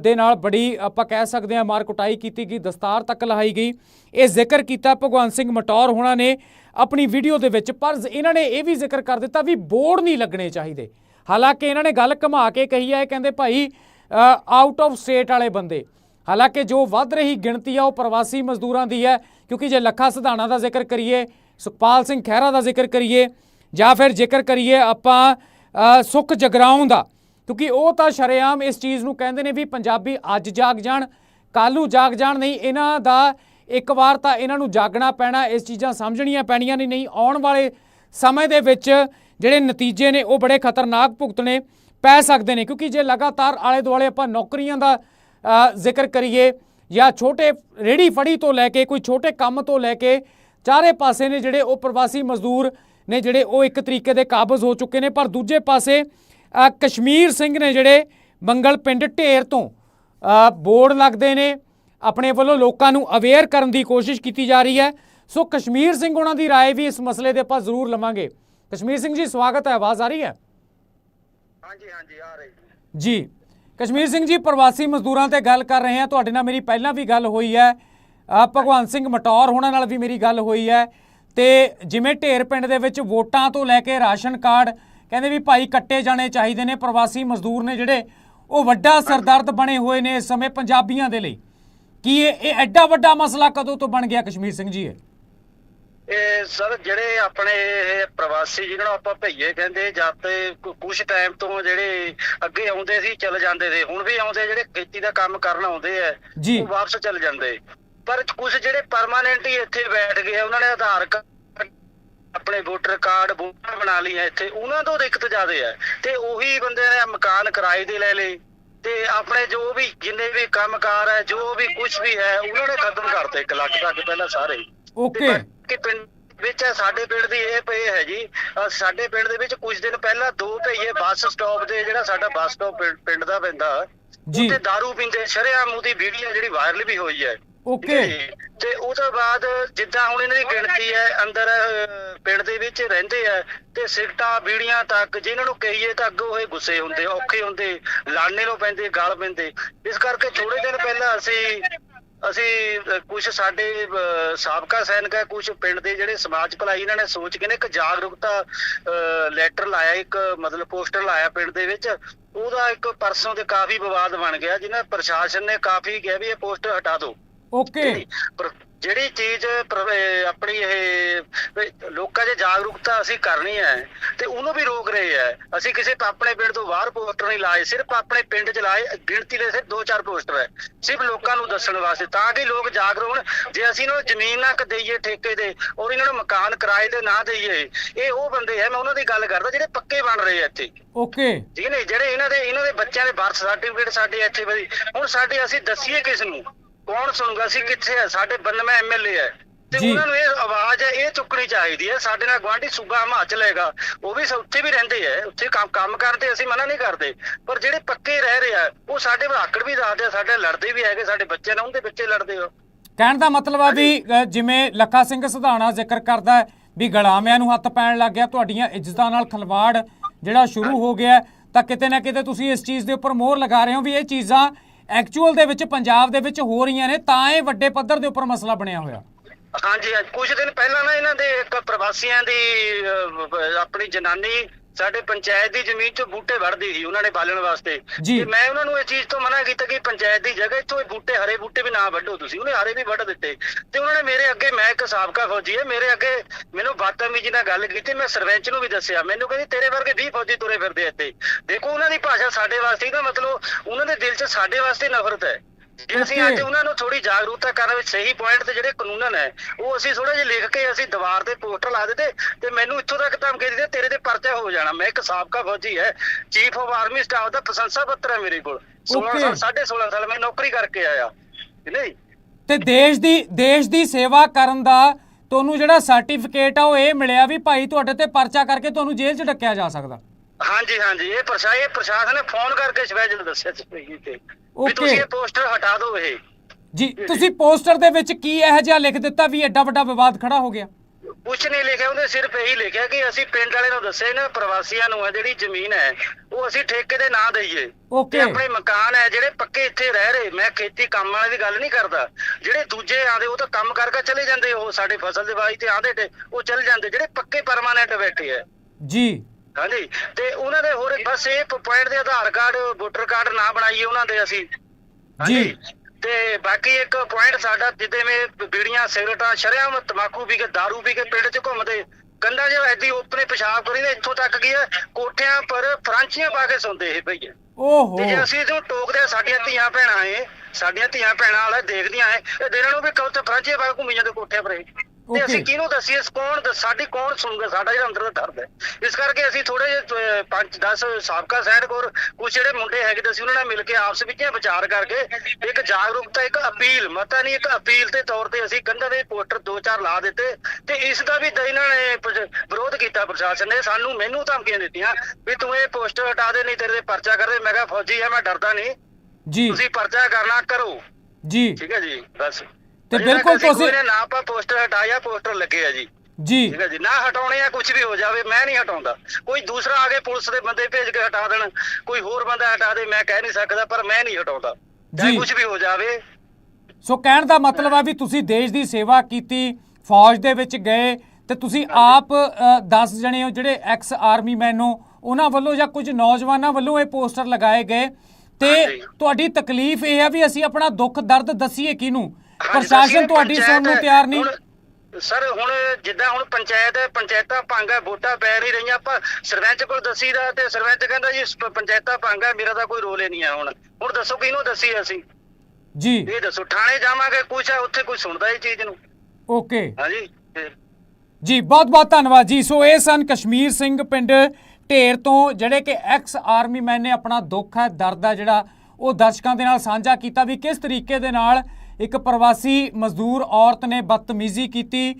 ਦੇ ਨਾਲ ਬੜੀ ਆਪਾਂ ਕਹਿ ਸਕਦੇ ਹਾਂ ਮਾਰ ਕੁਟਾਈ ਕੀਤੀ ਗਈ, ਦਸਤਾਰ ਤੱਕ ਲਹਾਈ ਗਈ। ਇਹ ਜ਼ਿਕਰ ਕੀਤਾ ਭਗਵੰਤ ਸਿੰਘ ਮਟੌਰ ਹੋਣਾ ਨੇ। ਆਪਣੀ ਵੀਡੀਓ ਦੇ ਵਿੱਚ, ਪਰ ਇਹਨਾਂ ਨੇ ਇਹ ਵੀ ਜ਼ਿਕਰ ਕਰ ਦਿੱਤਾ ਵੀ ਬੋਰਡ ਨਹੀਂ ਲੱਗਣੇ ਚਾਹੀਦੇ। ਹਾਲਾਂਕਿ ਇਹਨਾਂ ਨੇ ਗੱਲ ਘੁਮਾ ਕੇ ਕਹੀ ਹੈ ਕਹਿੰਦੇ ਭਾਈ ਆਊਟ ਆਫ ਸਟੇਟ ਵਾਲੇ ਬੰਦੇ। ਹਾਲਾਂਕਿ ਜੋ ਵੱਧ ਰਹੀ ਗਿਣਤੀ ਆ ਉਹ ਪ੍ਰਵਾਸੀ ਮਜ਼ਦੂਰਾਂ ਦੀ ਹੈ ਕਿਉਂਕਿ ਜੇ ਲੱਖਾ ਸਿਧਾਣਾ ਦਾ ਜ਼ਿਕਰ ਕਰੀਏ ਸੁਖਪਾਲ ਸਿੰਘ ਖਹਿਰਾ ਦਾ ਜ਼ਿਕਰ ਕਰੀਏ ਜਾਂ ਫਿਰ ਜ਼ਿਕਰ ਕਰੀਏ ਆਪਾਂ ਅ, ਸੁਖ ਜਗਰਾਉਂ ਦਾ ਕਿਉਂਕਿ ਉਹ ਤਾਂ ਸ਼ਰੇਆਮ ਇਸ ਚੀਜ਼ ਨੂੰ ਕਹਿੰਦੇ ਨੇ ਵੀ ਪੰਜਾਬੀ ਅੱਜ ਜਾਗ ਜਾਣ ਕੱਲ੍ਹ ਨੂੰ ਜਾਗ ਜਾਣ ਨਹੀਂ ਇਹਨਾਂ ਦਾ ਇੱਕ ਵਾਰ ਤਾਂ ਇਹਨਾਂ ਨੂੰ ਜਾਗਣਾ ਪੈਣਾ ਇਸ ਚੀਜ਼ਾਂ ਸਮਝਣੀਆਂ ਪੈਣੀਆਂ ਨੇ ਨਹੀਂ ਆਉਣ ਵਾਲੇ ਸਮੇਂ ਦੇ ਵਿੱਚ ਜਿਹੜੇ ਨਤੀਜੇ ਨੇ ਉਹ ਬੜੇ ਖਤਰਨਾਕ ਭੁਗਤਣੇ ਪੈ ਸਕਦੇ ਨੇ ਕਿਉਂਕਿ ਜੇ ਲਗਾਤਾਰ ਆਲੇ ਦੁਆਲੇ ਆਪਾਂ ਨੌਕਰੀਆਂ ਦਾ ਅ, ਜ਼ਿਕਰ ਕਰੀਏ ਜਾਂ ਛੋਟੇ ਰੇੜੀ ਫੜੀ ਤੋਂ ਲੈ ਕੇ ਕੋਈ ਛੋਟੇ ਕੰਮ ਤੋਂ ਲੈ ਕੇ ਚਾਰੇ ਪਾਸੇ ਨੇ ਜਿਹੜੇ ਉਹ ਪ੍ਰਵਾਸੀ ਮਜ਼ਦੂਰ ਨੇ ਜਿਹੜੇ ਉਹ ਇੱਕ ਤਰੀਕੇ ਦੇ ਕਾਬਜ਼ ਹੋ ਚੁੱਕੇ ਨੇ ਪਰ ਦੂਜੇ ਪਾਸੇ ਅ, ਕਸ਼ਮੀਰ ਸਿੰਘ ਨੇ ਜਿਹੜੇ ਬੰਗਲ ਪਿੰਡ ਢੇਰ ਤੋਂ ਅ, ਬੋਰਡ ਲੱਗਦੇ ਨੇ ਆਪਣੇ ਵੱਲੋਂ ਲੋਕਾਂ ਨੂੰ ਅਵੇਅਰ ਕਰਨ ਦੀ ਕੋਸ਼ਿਸ਼ ਕੀਤੀ ਜਾ ਰਹੀ ਹੈ ਸੋ ਕਸ਼ਮੀਰ ਸਿੰਘ ਉਹਨਾਂ ਦੀ رائے ਵੀ ਇਸ ਮਸਲੇ ਦੇ ਆਪਾਂ ਜ਼ਰੂਰ ਲਵਾਂਗੇ ਕਸ਼ਮੀਰ ਸਿੰਘ ਜੀ ਸਵਾਗਤ ਹੈ ਆਵਾਜ਼ ਆ ਰਹੀ ਹੈ? ਹਾਂਜੀ ਹਾਂਜੀ ਆ ਰਹੀ ਜੀ ਕਸ਼ਮੀਰ ਸਿੰਘ ਜੀ ਪ੍ਰਵਾਸੀ ਮਜ਼ਦੂਰਾਂ ਤੇ ਗੱਲ ਕਰ ਰਹੇ ਹਾਂ। ਤੁਹਾਡੇ ਨਾਲ ਮੇਰੀ ਪਹਿਲਾਂ ਵੀ ਗੱਲ ਹੋਈ ਹੈ। ਅ, ਭਗਵੰਤ ਸਿੰਘ ਮਟੌਰ ਹੋਣਾ ਨਾਲ ਵੀ ਮੇਰੀ ਗੱਲ ਹੋਈ ਹੈ। ਤੇ ਜਿਵੇਂ ਢੇਰ ਪਿੰਡ ਦੇ ਵਿੱਚ ਵੋਟਾਂ ਤੋਂ ਲੈ ਕੇ ਰਾਸ਼ਨ ਕਾਰਡ ਕਹਿੰਦੇ ਵੀ ਭਾਈ ਕੱਟੇ ਜਾਣੇ ਚਾਹੀਦੇ ਨੇ ਪ੍ਰਵਾਸੀ ਮਜ਼ਦੂਰ ਨੇ ਜਿਹੜੇ ਉਹ ਵੱਡਾ ਸਰਦਰਦ ਬਣੇ ਹੋਏ ਨੇ ਇਸ ਸਮੇਂ ਪੰਜਾਬੀਆਂ ਦੇ ਲਈ। ਕੀ ਇਹ ਇਹ ਐਡਾ ਵੱਡਾ ਮਸਲਾ ਕਦੋਂ ਤੋਂ ਬਣ ਗਿਆ ਕਸ਼ਮੀਰ ਸਿੰਘ ਜੀ ਇਹ? ਇਹ ਸਰ ਜਿਹੜੇ ਆਪਣੇ ਇਹ ਪ੍ਰਵਾਸੀ ਜਿਹਨਾਂ ਨੂੰ ਆਪਾਂ ਭਈਏ ਕਹਿੰਦੇ ਜਦ ਤੇ ਕੁ- ਕੁਛ ਟਾਈਮ ਤੋਂ ਜਿਹੜੇ ਅੱਗੇ ਆਉਂਦੇ ਸੀ ਚਲੇ ਜਾਂਦੇ ਸੀ। ਹੁਣ ਵੀ ਆਉਂਦੇ ਜਿਹੜੇ ਖੇਤੀ ਦਾ ਕੰਮ ਕਰਨ ਆਉਂਦੇ ਆ ਜੀ। ਉਹ ਵਾਪਸ ਚਲੇ ਜਾਂਦੇ। ਪਰ ਕੁਝ ਜਿਹੜੇ ਪਰਮਾਨੈਂਟ ਹੀ ਇੱਥੇ ਬੈਠ ਗਏ ਆ, ਉਹਨਾਂ ਨੇ ਆਧਾਰ ਕਾਰਡ ਆਪਣੇ ਵੋਟਰ ਕਾਰਡ ਵੋਟਾਂ ਬਣਾ ਲਈਆਂ ਇੱਥੇ। ਉਹਨਾਂ ਤੋਂ ਦਿੱਕਤ ਜ਼ਿਆਦੇ ਆ। ਤੇ ਉਹੀ ਬੰਦੇ ਨੇ ਮਕਾਨ ਕਿਰਾਏ ਦੇ ਲੈ ਲਏ। ਤੇ ਆਪਣੇ ਜੋ ਵੀ ਜਿੰਨੇ ਵੀ ਕੰਮਕਾਰ ਹੈ ਜੋ ਵੀ ਕੁਝ ਵੀ ਹੈ ਉਹਨਾਂ ਨੇ ਖਤਮ ਕਰਤੇ ਇੱਕ ਲੱਖ ਤੱਕ ਪਹਿਲਾਂ ਸਾਰੇ। ਹੀ। ਓਕੇ। ਕਿ ਪਿੰਡ ਵਿੱਚ ਸਾਡੇ ਪਿੰਡ ਦੀ ਇਹ ਪਏ ਹੈ ਜੀ ਅਹ ਸਾਡੇ ਪਿੰਡ ਦੇ ਵਿੱਚ ਕੁਝ ਦਿਨ ਪਹਿਲਾਂ ਦੋ ਭਈਏ ਬੱਸ ਸਟਾਪ ਦੇ ਜਿਹੜਾ ਸਾਡਾ ਬੱਸ ਸਟਾਪ ਪਿੰਡ ਦਾ ਪੈਂਦਾ ਜੀ। ਉੱਥੇ दारू ਪੀਂਦੇ ਸ਼ਰੇਆਮ ਉਹਦੀ ਵੀਡੀਓ ਜਿਹੜੀ ਵਾਇਰਲ ਵੀ ਹੋਈ ਹੈ। ਓਕੇ। ਤੇ ਉਹ ਤੋਂ ਬਾਅਦ ਜਿੱਦਾਂ ਹੁਣ ਇਹਨਾਂ ਦੀ ਗਿਣਤੀ ਹੈ ਅੰਦਰ ਅਹ, ਪਿੰਡ ਦੇ ਵਿੱਚ ਰਹਿੰਦੇ ਆ ਤੇ ਸਿਗਟਾਂ ਬੀੜੀਆਂ ਤੱਕ ਜਿਨ੍ਹਾਂ ਨੂੰ ਕਹੀਏ ਤਾਂ ਅੱਗੋਂ ਇਹ ਗੁੱਸੇ ਹੁੰਦੇ ਔਖੇ ਹੁੰਦੇ ਲਾਣੇ ਨੂੰ ਪੈਂਦੇ ਗਾਲ ਪੈਂਦੇ। ਇਸ ਕਰਕੇ ਥੋੜੇ ਦਿਨ ਪਹਿਲਾਂ ਅਸੀਂ ਅਸੀਂ ਕੁਝ ਸਾਡੇ ਸਾਬਕਾ ਸੈਨਿਕ ਹੈ ਕੁਝ ਪਿੰਡ ਦੇ ਜਿਹੜੇ ਸਮਾਜ ਭਲਾਈ ਇਹਨਾਂ ਨੇ ਸੋਚ ਕੇ ਨੇ ਇੱਕ ਜਾਗਰੂਕਤਾ ਲੈਟਰ ਲਾਇਆ ਇੱਕ ਮਤਲਬ ਪੋਸਟਰ ਲਾਇਆ ਪਿੰਡ ਦੇ ਵਿੱਚ। ਉਹਦਾ ਇੱਕ ਪਰਸੋਂ ਤੇ ਕਾਫੀ ਵਿਵਾਦ ਬਣ ਗਿਆ ਜਿਹਨਾਂ ਪ੍ਰਸ਼ਾਸਨ ਨੇ ਕਾਫੀ ਕਿਹਾ ਵੀ ਇਹ ਪੋਸਟਰ ਹਟਾ ਦਿਓ। ਓਕੇ ਜਿਹੜੀ ਚੀਜ਼ ਆਪਣੀ ਇਹ ਲੋਕਾਂ 'ਚ ਜਾਗਰੂਕਤਾ ਅਸੀਂ ਕਰਨੀ ਹੈ ਤੇ ਉਹਨੂੰ ਵੀ ਰੋਕ ਰਹੇ ਹੈ। ਅਸੀਂ ਕਿਸੇ ਆਪਣੇ ਪਿੰਡ ਤੋਂ ਬਾਹਰ ਪੋਸਟਰ ਨਹੀਂ ਲਾਏ ਸਿਰਫ ਆਪਣੇ ਪਿੰਡ 'ਚ ਲਾਏ ਗਿਣਤੀ ਦੇ ਸਿਰਫ ਦੋ ਚਾਰ ਪੋਸਟਰ ਹੈ। ਸਿਰਫ ਲੋਕਾਂ ਨੂੰ ਦੱਸਣ ਵਾਸਤੇ ਤਾਂ ਕਿ ਲੋਕ ਜਾਗਰੂਕ ਹੋਣ। ਜੇ ਅਸੀਂ ਇਹਨਾਂ ਨੂੰ ਜ਼ਮੀਨ ਨਾ ਕ ਦੇਈਏ ਠੇਕੇ ਦੇ ਔਰ ਇਹਨਾਂ ਨੂੰ ਮਕਾਨ ਕਿਰਾਏ ਤੇ ਨਾ ਦੇਈਏ ਇਹ ਉਹ ਬੰਦੇ ਹੈ ਮੈਂ ਉਹਨਾਂ ਦੀ ਗੱਲ ਕਰਦਾ ਜਿਹੜੇ ਪੱਕੇ ਬਣ ਰਹੇ ਆ ਇੱਥੇ। ਓਕੇ। ਠੀਕ ਨੇ ਜਿਹੜੇ ਇਹਨਾਂ ਦੇ ਇਹਨਾਂ ਦੇ ਬੱਚਿਆਂ ਦੇ ਬਰਥ ਸਰਟੀਫਿਕੇਟ ਸਾਡੇ ਇੱਥੇ ਹੁਣ ਸਾਡੇ ਅਸੀਂ ਦੱਸੀਏ ਕਿਸ ਨੂੰ? ਕੌਣ ਸੁਣੂਗਾ ਅਸੀਂ ਕਿੱਥੇ ਆ ਸਾਡੇ 92 ਐਮਐਲਏ ਹੈ। ਤੇ। ਉਹਨਾਂ ਨੂੰ ਇਹ ਆਵਾਜ਼ ਹੈ ਇਹ ਚੁੱਕਣੀ ਚਾਹੀਦੀ ਹੈ ਸਾਡੇ ਨਾਲ ਗਵਾਂਢੀ ਸੂਬਾ ਹਿਮਾਚਲ ਹੈਗਾ ਉਹ ਵੀ ਸ- ਉੱਥੇ ਵੀ ਰਹਿੰਦੇ ਆ ਉੱਥੇ ਕੰਮ ਕੰਮ ਕਰਦੇ ਅਸੀਂ ਮਨਾ ਨਹੀਂ ਕਰਦੇ। ਪਰ ਜਿਹੜੇ ਪੱਕੇ ਰਹਿ ਰਹੇ ਆ ਉਹ ਸਾਡੇ ਆਕੜ ਵੀ ਦੱਸਦੇ ਆ ਸਾਡੇ ਲੜਦੇ ਵੀ ਹੈਗੇ ਸਾਡੇ ਬੱਚੇ ਨਾਲ ਉਹਦੇ ਬੱਚੇ ਲੜਦੇ ਆ। ਕਹਿਣ ਦਾ ਮਤਲਬ ਆ ਵੀ ਜਿਵੇਂ ਲੱਖਾ ਸਿੰਘ ਸਿਧਾਣਾ ਜ਼ਿਕਰ ਕਰਦਾ ਹੈ ਵੀ ਗੁਲਾਮਿਆਂ ਨੂੰ ਹੱਥ ਪੈਣ ਲੱਗ ਗਿਆ ਤੁਹਾਡੀਆਂ ਇੱਜ਼ਤਾਂ ਨਾਲ ਖਲਵਾੜ ਜਿਹੜਾ ਸ਼ੁਰੂ ਹੋ ਗਿਆ ਹੈ, ਤਾਂ ਕਿਤੇ ਨਾ ਕਿਤੇ ਤੁਸੀਂ ਇਸ ਚੀਜ਼ ਦੇ ਉੱਪਰ ਮੋਹਰ ਲਗਾ ਰਹੇ ਹੋ ਵੀ ਇਹ ਚੀਜ਼ਾਂ ਐਕਚੁਅਲ ਦੇ ਵਿੱਚ ਪੰਜਾਬ ਦੇ ਵਿੱਚ ਹੋ ਰਹੀਆਂ ਨੇ ਤਾਂ ਇਹ ਵੱਡੇ ਪੱਧਰ ਦੇ ਉੱਪਰ ਮਸਲਾ ਬਣਿਆ ਹੋਇਆ। ਹਾਂਜੀ ਹਾਂਜੀ। ਕੁਝ ਦਿਨ ਪਹਿਲਾਂ ਨਾ ਇਹਨਾਂ ਦੇ ਇੱਕ ਪ੍ਰਵਾਸੀਆਂ ਦੀ ਅਹ, ਆਪਣੀ ਜਨਾਨੀ ਸਾਡੇ ਪੰਚਾਇਤ ਦੀ ਜ਼ਮੀਨ 'ਚ ਬੂਟੇ ਵੜਦੀ ਸੀ ਉਹਨਾਂ ਨੇ ਬਾਲਣ ਵਾਸਤੇ। ਜੀ। ਤੇ ਮੈਂ ਉਹਨਾਂ ਨੂੰ ਇਹ ਚੀਜ਼ ਤੋਂ ਮਨਾ ਕੀਤਾ ਕਿ ਪੰਚਾਇਤ ਦੀ ਜਗ੍ਹਾ ਇੱਥੋਂ ਇਹ ਬੂਟੇ ਹਰੇ ਬੂਟੇ ਵੀ ਨਾ ਵੱਢੋ ਤੁਸੀਂ। ਉਹਨੇ ਹਰੇ ਵੀ ਵੱਢ ਦਿੱਤੇ। ਤੇ ਉਹਨਾਂ ਨੇ ਮੇਰੇ ਅੱਗੇ ਮੈਂ ਇੱਕ ਸਾਬਕਾ ਫੌਜੀ ਹੈ ਮੇਰੇ ਅੱਗੇ ਮੈਨੂੰ ਬਦਤਮੀਜ਼ੀ ਨਾਲ ਗੱਲ ਕੀਤੀ। ਮੈਂ ਸਰਪੰਚ ਨੂੰ ਵੀ ਦੱਸਿਆ। ਮੈਨੂੰ ਕਹਿੰਦੀ ਤੇਰੇ ਵਰਗੇ 20 ਫੌਜੀ ਤੁਰੇ ਫਿਰਦੇ ਇੱਥੇ। ਦੇਖੋ ਉਹਨਾਂ ਦੀ ਭਾਸ਼ਾ ਸਾਡੇ ਵਾਸਤੇ ਦਾ ਮਤਲਬ ਉਹਨਾਂ ਦੇ ਦਿਲ 'ਚ ਸਾਡੇ ਵਾਸਤੇ ਨਫ਼ਰਤ ਹੈ। ਜੇ ਅਸੀਂ. ਅੱਜ ਉਹਨਾਂ ਨੂੰ ਥੋੜੀ ਜਾਗਰੂਕਤਾ ਕਰਨ ਵਿੱਚ ਸਹੀ ਪੁਆਇੰਟ ਤੇ ਜਿਹੜੇ ਕਾਨੂੰਨ ਹੈ ਉਹ ਅਸੀਂ ਥੋੜਾ ਜਿਹਾ ਲਿਖ ਕੇ ਅਸੀਂ ਦੀਵਾਰ ਤੇ ਪੋਸਟਰ ਲਾ ਦਿੱਤੇ ਤੇ ਮੈਨੂੰ ਇੱਥੋਂ ਤੱਕ ਧਮਕੀ ਦਿੱਤੀ ਤੇਰੇ ਤੇ ਪਰਚਾ ਹੋ ਜਾਣਾ। ਮੈਂ ਇੱਕ ਸਾਬਕਾ ਫੌਜੀ ਹੈ ਚੀਫ ਆਫ ਆਰਮੀ ਸਟਾਫ ਦਾ ਪ੍ਰਸ਼ੰਸਾ ਪੱਤਰ ਹੈ ਮੇਰੇ ਕੋਲ। 16 Okay. ਸਾਲ 16.5 ਸਾਲ ਮੈਂ ਨੌਕਰੀ ਕਰਕੇ ਆਇਆ। ਨਹੀਂ? ਤੇ ਦੇਸ਼ ਦੀ ਦੇਸ਼ ਦੀ ਸੇਵਾ ਕਰਨ ਦਾ ਤੁਹਾਨੂੰ ਜਿਹੜਾ ਸਰਟੀਫਿਕੇਟ ਆ ਉਹ ਇਹ ਮਿਲਿਆ ਵੀ ਭਾਈ ਤੁਹਾਡੇ ਤੇ ਪਰਚਾ ਕਰਕੇ ਤੁਹਾਨੂੰ ਜੇਲ੍ਹ 'ਚ ਡੱਕਿਆ ਜਾ ਸਕਦਾ। ਹਾਂਜੀ ਹਾਂਜੀ। ਇਹ ਪ੍ਰਸ਼ਾ ਇਹ ਪ੍ਰਸ਼ਾਸਨ ਨੇ ਫੋਨ ਕਰਕੇ ਸਪੈਸ਼ਲ ਦੱਸਿਆ ਸੀ ਤੇ। ਵੀ. ਤੁਸੀਂ ਇਹ ਪੋਸਟਰ ਹਟਾ ਦਿਓ ਇਹ। ਜੀ ਤੁਸੀਂ ਪੋਸਟਰ ਦੇ ਵਿੱਚ ਕੀ ਇਹੋ ਜਿਹਾ ਲਿਖ ਦਿੱਤਾ ਵੀ ਐਡਾ ਵੱਡਾ ਵਿਵਾਦ ਖੜਾ ਹੋ ਗਿਆ? ਕੁਛ ਨਹੀਂ ਲਿਖਿਆ ਉਹਨੇ ਸਿਰਫ ਇਹੀ ਲਿਖਿਆ ਕਿ ਅਸੀਂ ਪਿੰਡ ਵਾਲੇ ਨੂੰ ਦੱਸਿਆ ਨਾ ਪ੍ਰਵਾਸੀਆਂ ਨੂੰ ਹੈ ਜਿਹੜੀ ਜ਼ਮੀਨ ਹੈ ਉਹ ਅਸੀਂ ਠੇਕੇ ਦੇ ਨਾਂ ਦਈਏ. ਤੇ ਆਪਣੇ ਮਕਾਨ ਹੈ ਜਿਹੜੇ ਪੱਕੇ ਇੱਥੇ ਰਹਿ ਰਹੇ ਮੈਂ ਖੇਤੀ ਕੰਮ ਵਾਲੇ ਦੀ ਗੱਲ ਨਹੀਂ ਕਰਦਾ। ਜਿਹੜੇ ਦੂਜੇ ਆਂਦੇ ਉਹ ਤਾਂ ਕੰਮ ਕਰਕੇ ਚਲੇ ਜਾਂਦੇ ਉਹ ਸਾਡੇ ਫਸਲ ਦੇ ਬਾਈ ਤੇ ਆਂਦੇ ਤੇ ਉਹ ਚਲੇ ਜਾਂਦੇ ਜਿਹੜੇ ਪੱਕੇ ਪਰਮਾਨੈਂਟ ਬੈਠੇ ਹੈ। ਜੀ। ਹਾਂਜੀ ਤੇ ਉਹਨਾਂ ਦੇ ਹੋਰ ਬਸ ਇਹ ਪੁਆਇੰਟ ਦੇ ਆਧਾਰ ਕਾਰਡ ਵੋਟਰ ਕਾਰਡ ਨਾ ਬਣਾਈਏ ਉਹਨਾਂ ਦੇ ਅਸੀਂ। ਜੀ। ਤੇ ਬਾਕੀ ਇੱਕ ਪੁਆਇੰਟ ਸਾਡਾ ਜਿੱਦੇ ਮੇ ਬੀੜੀਆਂ ਸਿਗਰਟਾਂ ਸ਼ਰਿਆਮ ਤਮਾਕੂ ਪੀ ਕੇ दारू ਪੀ ਕੇ ਪਿੰਡ 'ਚ ਘੁੰਮਦੇ ਕੰਧਾਂ 'ਚ ਐਦੀ ਓਪਨੇ ਪਿਸ਼ਾਬ ਕਰੀ ਨੇ ਇੱਥੋਂ ਤੱਕ ਕੀ ਹੈ ਕੋਠਿਆਂ ਪਰ ਫਰਾਂਚੀਆਂ ਪਾ ਕੇ ਸੌਂਦੇ ਇਹ ਭਈਏ। ਓਹੋ। ਤੇ ਜੇ ਅਸੀਂ ਇਹਨੂੰ ਟੋਕਦੇ ਸਾਡੀਆਂ ਧੀਆਂ ਭੈਣਾਂ ਏ ਸਾਡੀਆਂ ਧੀਆਂ ਭੈਣਾਂ ਵਾਲਾ ਦੇਖਦੀਆਂ ਏ ਇਹ ਦਿਨਾਂ ਨੂੰ ਵੀ ਕਉ ਤੇ ਫਰਾਂਚੀਆਂ ਪਾ ਕੇ ਘੁੰਮੀ ਜਾਂਦੇ ਕੋਠਿਆਂ ਪਰ ਇਹ। ਤੇ. ਅਸੀਂ ਕਿਹਨੂੰ ਦੱਸੀਏ ਕੌਣ ਸਾਡੀ ਕੌਣ ਸੁਣੂਗਾ? ਸਾਡਾ ਜਿਹੜਾ ਅੰਦਰ ਦਾ ਦਰਦ ਹੈ। ਇਸ ਕਰਕੇ ਅਸੀਂ ਥੋੜੇ ਜਿਹੇ 5 10 ਸਾਬਕਾ ਸੈਨਿਕ ਔਰ ਕੁਝ ਜਿਹੜੇ ਮੁੰਡੇ ਹੈਗੇ ਤੇ ਅਸੀਂ ਉਹਨਾਂ ਨਾਲ ਮਿਲ ਕੇ ਆਪਸ ਵਿੱਚ ਵਿਚਾਰ ਕਰਕੇ ਇੱਕ ਜਾਗਰੂਕਤਾ ਇੱਕ ਅਪੀਲ ਮਤਾ ਨਹੀਂ ਇੱਕ ਅਪੀਲ ਦੇ ਤੌਰ ਤੇ ਅਸੀਂ ਕੰਧਾਂ ਦੇ ਪੋਸਟਰ ਦੋ ਚਾਰ ਲਾ ਦਿੱਤੇ ਤੇ ਇਸ ਦਾ ਵੀ ਇਹਨਾਂ ਨੇ ਵਿਰੋਧ ਕੀਤਾ ਪ੍ਰਸ਼ਾਸਨ ਨੇ। ਸਾਨੂੰ ਮੈਨੂੰ ਧਮਕੀਆਂ ਦਿੱਤੀਆਂ ਵੀ ਤੂੰ ਇਹ ਪੋਸਟਰ ਹਟਾ ਦੇ ਨਹੀਂ ਤੇਰੇ ਤੇ ਪਰਚਾ ਕਰਦੇ ਮੈਂ ਕਿਹਾ ਫੌਜੀ ਆ ਮੈਂ ਡਰਦਾ ਨਹੀਂ। ਜੀ। ਤੁਸੀਂ ਪਰਚਾ ਕਰਨਾ ਕਰੋ। ਜੀ। ਠੀਕ ਹੈ ਜੀ ਬਸ। ਤੇ ਬਿਲਕੁਲ ਤੁਸੀਂ- ਕੋਈ ਨੇ ਨਾ ਆਪਾਂ ਪੋਸਟਰ ਹਟਾਇਆ ਪੋਸਟਰ ਲੱਗੇ ਆ ਜੀ। ਜੀ। ਠੀਕ ਹੈ ਜੀ ਨਾ ਹਟਾਉਣੇ ਆ ਕੁਝ ਵੀ ਹੋ ਜਾਵੇ ਮੈਂ ਨਹੀਂ ਹਟਾਉਂਦਾ। ਕੋਈ ਦੂਸਰਾ ਆ ਕੇ ਪੁਲਿਸ ਦੇ ਬੰਦੇ ਭੇਜ ਕੇ ਹਟਾ ਦੇਣ ਕੋਈ ਹੋਰ ਬੰਦਾ ਹਟਾ ਦੇ ਮੈਂ ਕਹਿ ਨਹੀਂ ਸਕਦਾ ਪਰ ਮੈਂ ਨਹੀਂ ਹਟਾਉਂਦਾ। ਜੀ। ਚਾਹੇ ਕੁਝ ਵੀ ਹੋ ਜਾਵੇ। ਸੋ ਕਹਿਣ ਦਾ ਮਤਲਬ ਹੈ ਵੀ ਤੁਸੀਂ ਦੇਸ਼ ਦੀ ਸੇਵਾ ਕੀਤੀ ਫੌਜ ਦੇ ਵਿੱਚ ਗਏ ਤੇ ਤੁਸੀਂ ਆਪ 10 ਜਣੇ ਹੋ ਜਿਹੜੇ ਐਕਸ ਆਰਮੀ ਮੈਨ ਹੋ ਉਹਨਾਂ ਵੱਲੋਂ ਜਾਂ ਕੁਝ ਨੌਜਵਾਨਾਂ ਵੱਲੋਂ ਇਹ ਪੋਸਟਰ ਲਗਾਏ ਗਏ। ਤੇ। ਤੁਹਾਡੀ ਤਕਲੀਫ ਇਹ ਹੈ ਵੀ ਅਸੀਂ ਆਪਣਾ ਦੁੱਖ ਦਰਦ ਦੱਸੀਏ ਹਾਂਜੀ, ਪ੍ਰਸ਼ਾਸਨ ਤੁਹਾਡੀ ਸੁਣਨ ਨੂੰ। ਤਿਆਰ ਨਹੀਂ? ਸਰ ਹੁਣ ਜਿੱਦਾਂ ਹੁਣ ਪੰਚਾਇਤ ਹੈ ਪੰਚਾਇਤਾਂ ਭੰਗ ਹੈ ਵੋਟਾਂ ਪੈ ਨਹੀਂ ਰਹੀਆਂ ਆਪਾਂ ਸਰਪੰਚ ਕੋਲ ਦੱਸੀਦਾ ਤੇ ਸਰਪੰਚ ਕਹਿੰਦਾ ਜੀ ਪੰਚਾਇਤਾਂ ਭੰਗ ਹੈ ਮੇਰਾ ਤਾਂ ਕੋਈ ਰੋਲ ਹੀ ਨਹੀਂ ਹੈ ਹੁਣ। ਹੁਣ ਦੱਸੋ ਕਿਹਨੂੰ ਦੱਸੀਏ ਅਸੀਂ? ਜੀ। ਇਹ ਦੱਸੋ ਥਾਣੇ ਜਾਵਾਂਗੇ ਕੁਛ ਹੈ ਉੱਥੇ ਕੋਈ ਸੁਣਦਾ ਇਹ ਚੀਜ਼ ਨੂੰ? ਓਕੇ। ਹਾਂਜੀ ਜੀ ਬਹੁਤ ਬਹੁਤ ਧੰਨਵਾਦ ਜੀ। ਸੋ ਇਹ ਸਨ ਕਸ਼ਮੀਰ ਸਿੰਘ ਪਿੰਡ ਢੇਰ ਤੋਂ ਜਿਹੜੇ ਕਿ ਐਕਸ ਆਰਮੀ ਮੈਨ ਨੇ ਆਪਣਾ ਦੁੱਖ ਹੈ ਦਰਦ ਹੈ ਜਿਹੜਾ ਉਹ ਦਰਸ਼ਕਾਂ ਦੇ ਨਾਲ ਸਾਂਝਾ ਕੀਤਾ ਵੀ ਕਿਸ ਤਰੀਕੇ ਦੇ ਨਾਲ ਇੱਕ ਪ੍ਰਵਾਸੀ ਮਜ਼ਦੂਰ ਔਰਤ ਨੇ ਬਦਤਮੀਜ਼ੀ ਕੀਤੀ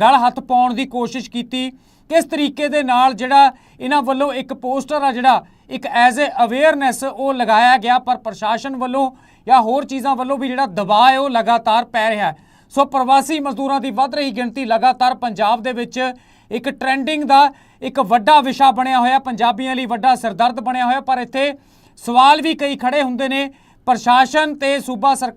ਗਲ ਹੱਥ ਪਾਉਣ ਦੀ ਕੋਸ਼ਿਸ਼ ਕੀਤੀ। ਕਿਸ ਤਰੀਕੇ ਦੇ ਨਾਲ ਜਿਹੜਾ ਇਹਨਾਂ ਵੱਲੋਂ ਇੱਕ ਪੋਸਟਰ ਆ ਜਿਹੜਾ, ਇੱਕ ਐਜ਼ ਅ ਅਵੇਅਰਨੈਸ ਉਹ ਲਗਾਇਆ ਗਿਆ, ਪਰ ਪ੍ਰਸ਼ਾਸਨ ਵੱਲੋਂ ਜਾਂ ਹੋਰ ਚੀਜ਼ਾਂ ਵੱਲੋਂ ਵੀ ਜਿਹੜਾ ਦਬਾਅ ਹੈ ਉਹ ਲਗਾਤਾਰ ਪੈ ਰਿਹਾ ਸੋ ਪ੍ਰਵਾਸੀ ਮਜ਼ਦੂਰਾਂ ਦੀ ਵੱਧ ਰਹੀ ਗਿਣਤੀ ਲਗਾਤਾਰ ਪੰਜਾਬ ਦੇ ਵਿੱਚ ਇੱਕ ਟ੍ਰੈਂਡਿੰਗ ਦਾ ਇੱਕ ਵੱਡਾ ਵਿਸ਼ਾ ਬਣਿਆ ਹੋਇਆ, ਪੰਜਾਬੀਆਂ ਲਈ ਵੱਡਾ ਸਿਰਦਰਦ ਬਣਿਆ ਹੋਇਆ, ਪਰ ਇੱਥੇ ਸਵਾਲ ਵੀ ਕਈ ਖੜੇ ਹੁੰਦੇ ਨੇ। ਪ੍ਰਸ਼ਾਸਨ ਤੇ ਸੂਬਾ ਸਰਕਾਰ